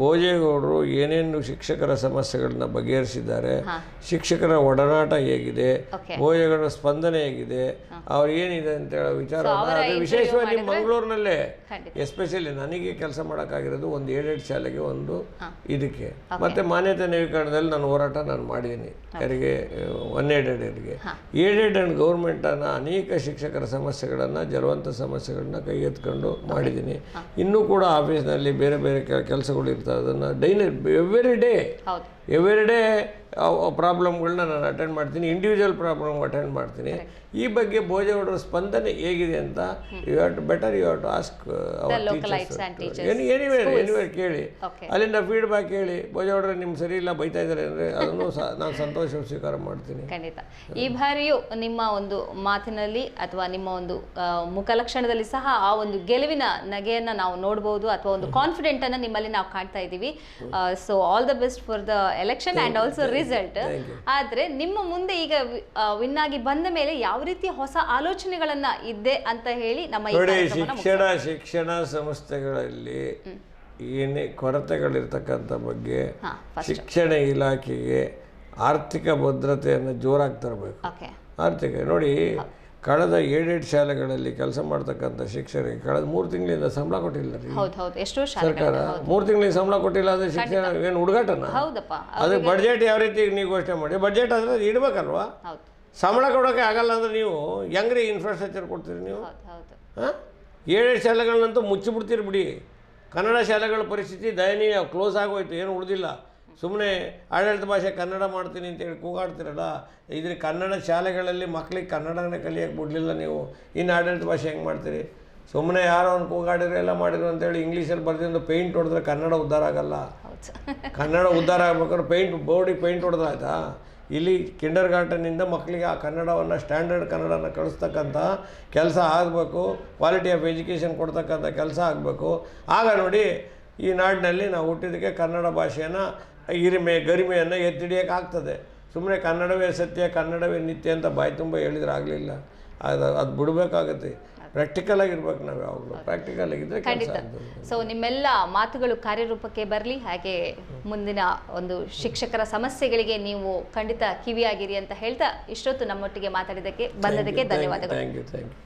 ಭೋಜೇಗೌಡರು ಏನೇನು ಶಿಕ್ಷಕರ ಸಮಸ್ಯೆಗಳನ್ನ ಬಗೆಹರಿಸಿದ್ದಾರೆ ಶಿಕ್ಷಕರ ಒಡನಾಟ ಹೇಗಿದೆ. ಭೋಜೇಗೌಡರ ಸ್ಪಂದನೆ ಹೇಗಿದೆ ಅವ್ರು ಏನಿದೆ ಅಂತ ಹೇಳೋ ವಿಚಾರ ವಿಶೇಷವಾಗಿ ಮಂಗಳೂರಿನಲ್ಲೇ. ಎಸ್ಪೆಷಲಿ ನನಗೆ ಕೆಲಸ ಮಾಡೋಕ್ಕಾಗಿರೋದು ಒಂದು ಏಡೆಡ್ ಶಾಲೆಗೆ ಒಂದು ಇದಕ್ಕೆ. ಮತ್ತೆ ಮಾನ್ಯತೆ ನವೀಕರಣದಲ್ಲಿ ನಾನು ಹೋರಾಟ ನಾನು ಮಾಡಿದ್ದೀನಿ. ಯಾರಿಗೆ ಒನ್ ಏಡೆಡ್ ಏಡೆಡ್ ಆ್ಯಂಡ್ ಗೌರ್ಮೆಂಟನ್ನು ಅನೇಕ ಶಿಕ್ಷಕರ ಸಮಸ್ಯೆಗಳನ್ನು ಜಲವಂತ ಸಮಸ್ಯೆಗಳನ್ನ ಕೈ ಎತ್ಕೊಂಡು ಮಾಡಿದ್ದೀನಿ. ಇನ್ನೂ ಕೂಡ ಆಫೀಸ್ನಲ್ಲಿ ಬೇರೆ ಬೇರೆ ಕೆಲಸಗಳು ಇರ್ತವೆ. ಅದನ್ನು daily every day every day ಪ್ರಾಬ್ಲಮ್ಗಳನ್ನ ನಾನು ಅಟೆಂಡ್ ಮಾಡ್ತೀನಿ ಇಂಡಿವಿಜುವಲ್ ಪ್ರಾಬ್ಲಮ್ ಅಟೆಂಡ್ ಮಾಡ್ತೀನಿ. ಈ ಬಗ್ಗೆ ಭೋಜೇಗೌಡರ ಸ್ಪಂದನೆ ಹೇಗಿದೆ ಅಂತ you have to better you have to ask anywhere anywhere ಕೇಳಿ. ಅಲ್ಲಿಂದ ಫೀಡ್ಬ್ಯಾಕ್ ಹೇಳಿ. ಭೋಜೇಗೌಡರು ನಿಮ್ಗೆ ಸರಿ ಇಲ್ಲ ಬೈತಾ ಇದ್ದಾರೆ ಅಂದರೆ ಅದನ್ನು ಸಹ ನಾನು ಸಂತೋಷ ಸ್ವೀಕಾರ ಮಾಡ್ತೀನಿ. ಖಂಡಿತ. ಈ ಬಾರಿಯೂ ನಿಮ್ಮ ಒಂದು ಮಾತಿನಲ್ಲಿ ಅಥವಾ ನಿಮ್ಮ ಒಂದು ಮುಖ ಮುಖಲಕ್ಷಣದಲ್ಲಿ ಸಹ ಆ ಒಂದು ಗೆಲುವಿನ ನಗೆಯನ್ನ ನಾವು ನೋಡಬಹುದು ಅಥವಾ ಒಂದು ಕಾನ್ಫಿಡೆಂಟನ್ನು ಅನ್ನ ನಿಮ್ಮಲ್ಲಿ ನಾವು ಕಾಣ್ತಾ ಇದ್ದೀವಿ. So all the best for the election and also result ಆದ್ರೆ ನಿಮ್ಮ ಮುಂದೆ ಈಗ ವಿನ್ ಆಗಿ ಬಂದ ಮೇಲೆ ಯಾವ ರೀತಿ ಹೊಸ ಆಲೋಚನೆಗಳನ್ನ ಇದ್ದೆ ಅಂತ ಹೇಳಿ ನಮ್ಮ ಶಿಕ್ಷಣ ಶಿಕ್ಷಣ ಸಂಸ್ಥೆಗಳಲ್ಲಿ ಏನೇ ಕೊರತೆಗಳಿರ್ತಕ್ಕಂಥ ಬಗ್ಗೆ ಶಿಕ್ಷಣ ಇಲಾಖೆಗೆ ಆರ್ಥಿಕ ಭದ್ರತೆಯನ್ನು ಜೋರಾಗಿ ತರಬೇಕು. ಆರ್ಥಿಕ ನೋಡಿ ಕಳೆದ ಏಡೆಡ್ ಶಾಲೆಗಳಲ್ಲಿ ಕೆಲಸ ಮಾಡ್ತಕ್ಕಂಥ ಶಿಕ್ಷಕರಿಗೆ ಕಳೆದ ಮೂರು ತಿಂಗಳಿಂದ ಸಂಬಳ ಕೊಟ್ಟಿಲ್ಲ ರೀ. ಸರ್ಕಾರ ಮೂರು ತಿಂಗಳಿಗೆ ಸಂಬಳ ಕೊಟ್ಟಿಲ್ಲ ಅಂದ್ರೆ ಶಿಕ್ಷಣ ಏನು ಹುಡುಗಾಟನ? ಹೌದಪ್ಪ. ಅದು ಬಡ್ಜೆಟ್ ಯಾವ ರೀತಿ ನೀವು ಘೋಷಣೆ ಮಾಡಿ? ಬಡ್ಜೆಟ್ ಅಂದ್ರೆ ಅದು ಇಡಬೇಕಲ್ವಾ? ಸಂಬಳ ಕೊಡೋಕೆ ಆಗಲ್ಲ ಅಂದ್ರೆ ನೀವು ಹೆಂಗ್ರಿ ಇನ್ಫ್ರಾಸ್ಟ್ರಕ್ಚರ್ ಕೊಡ್ತೀರಿ ನೀವು? ಹಾಂ? ಶಾಲೆಗಳನ್ನಂತೂ ಮುಚ್ಚಿಬಿಡ್ತೀರಿ ಬಿಡಿ. ಕನ್ನಡ ಶಾಲೆಗಳ ಪರಿಸ್ಥಿತಿ ದಯನೀಯ ಕ್ಲೋಸ್ ಆಗೋಯ್ತು ಏನು ಉಳಿದಿಲ್ಲ. ಸುಮ್ಮನೆ ಆಡಳಿತ ಭಾಷೆ ಕನ್ನಡ ಮಾಡ್ತೀನಿ ಅಂತೇಳಿ ಕೂಗಾಡ್ತೀರಲ್ಲ ಇದ್ರ ಕನ್ನಡ ಶಾಲೆಗಳಲ್ಲಿ ಮಕ್ಳಿಗೆ ಕನ್ನಡನೇ ಕಲಿಯೋಕ್ಕೆ ಬಿಡಲಿಲ್ಲ ನೀವು. ಇನ್ನು ಆಡಳಿತ ಭಾಷೆ ಹೆಂಗೆ ಮಾಡ್ತೀರಿ? ಸುಮ್ಮನೆ ಯಾರೋ ಒಂದು ಕೂಗಾಡಿದ್ರು ಎಲ್ಲ ಮಾಡಿದ್ರು ಅಂತೇಳಿ ಇಂಗ್ಲೀಷಲ್ಲಿ ಬರ್ದಿಂದ ಪೇಂಟ್ ಹೊಡೆದ್ರೆ ಕನ್ನಡ ಉದ್ಧಾರ ಆಗಲ್ಲ. ಕನ್ನಡ ಉದ್ಧಾರ ಆಗ್ಬೇಕಾದ್ರೆ ಪೇಂಟ್ ಬೋರ್ಡಿಗೆ ಪೇಂಟ್ ಹೊಡೆದ್ರೆ ಆಯಿತಾ? ಇಲ್ಲಿ ಕಿಂಡರ್ ಗಾರ್ಟನಿಂದ ಮಕ್ಕಳಿಗೆ ಆ ಕನ್ನಡವನ್ನು ಸ್ಟ್ಯಾಂಡರ್ಡ್ ಕನ್ನಡನ ಕಳಿಸ್ತಕ್ಕಂಥ ಕೆಲಸ ಆಗಬೇಕು. ಕ್ವಾಲಿಟಿ ಆಫ್ ಎಜುಕೇಷನ್ ಕೊಡ್ತಕ್ಕಂಥ ಕೆಲಸ ಆಗಬೇಕು. ಆಗ ನೋಡಿ ಈ ನಾಡಿನಲ್ಲಿ ನಾವು ಹುಟ್ಟಿದ್ದಕ್ಕೆ ಕನ್ನಡ ಭಾಷೆಯನ್ನು ಹಿರಿಮೆ ಗರಿಮೆಯನ್ನು ಎತ್ತಿಡಿಯೋಕ್ಕಾಗ್ತದೆ. ಸುಮ್ಮನೆ ಕನ್ನಡವೇ ಸತ್ಯ ಕನ್ನಡವೇ ನಿತ್ಯ ಅಂತ ಬಾಯಿ ತುಂಬ ಹೇಳಿದ್ರೆ ಆಗಲಿಲ್ಲ. ಅದು ಅದು ಬಿಡಬೇಕಾಗತ್ತೆ. ಪ್ರಾಕ್ಟಿಕಲ್ ಆಗಿರ್ಬೇಕು ನಾವು ಯಾವಾಗಲೂ. ಪ್ರಾಕ್ಟಿಕಲ್ ಆಗಿದ್ರೆ ಖಂಡಿತ. ಸೊ ನಿಮ್ಮೆಲ್ಲ ಮಾತುಗಳು ಕಾರ್ಯರೂಪಕ್ಕೆ ಬರಲಿ. ಹಾಗೆ ಮುಂದಿನ ಒಂದು ಶಿಕ್ಷಕರ ಸಮಸ್ಯೆಗಳಿಗೆ ನೀವು ಖಂಡಿತ ಕಿವಿಯಾಗಿರಿ ಅಂತ ಹೇಳ್ತಾ ಇಷ್ಟೊತ್ತು ನಮ್ಮೊಟ್ಟಿಗೆ ಮಾತಾಡಿದ್ದಕ್ಕೆ ಬಂದದಕ್ಕೆ ಧನ್ಯವಾದಗಳು. Thank you thank you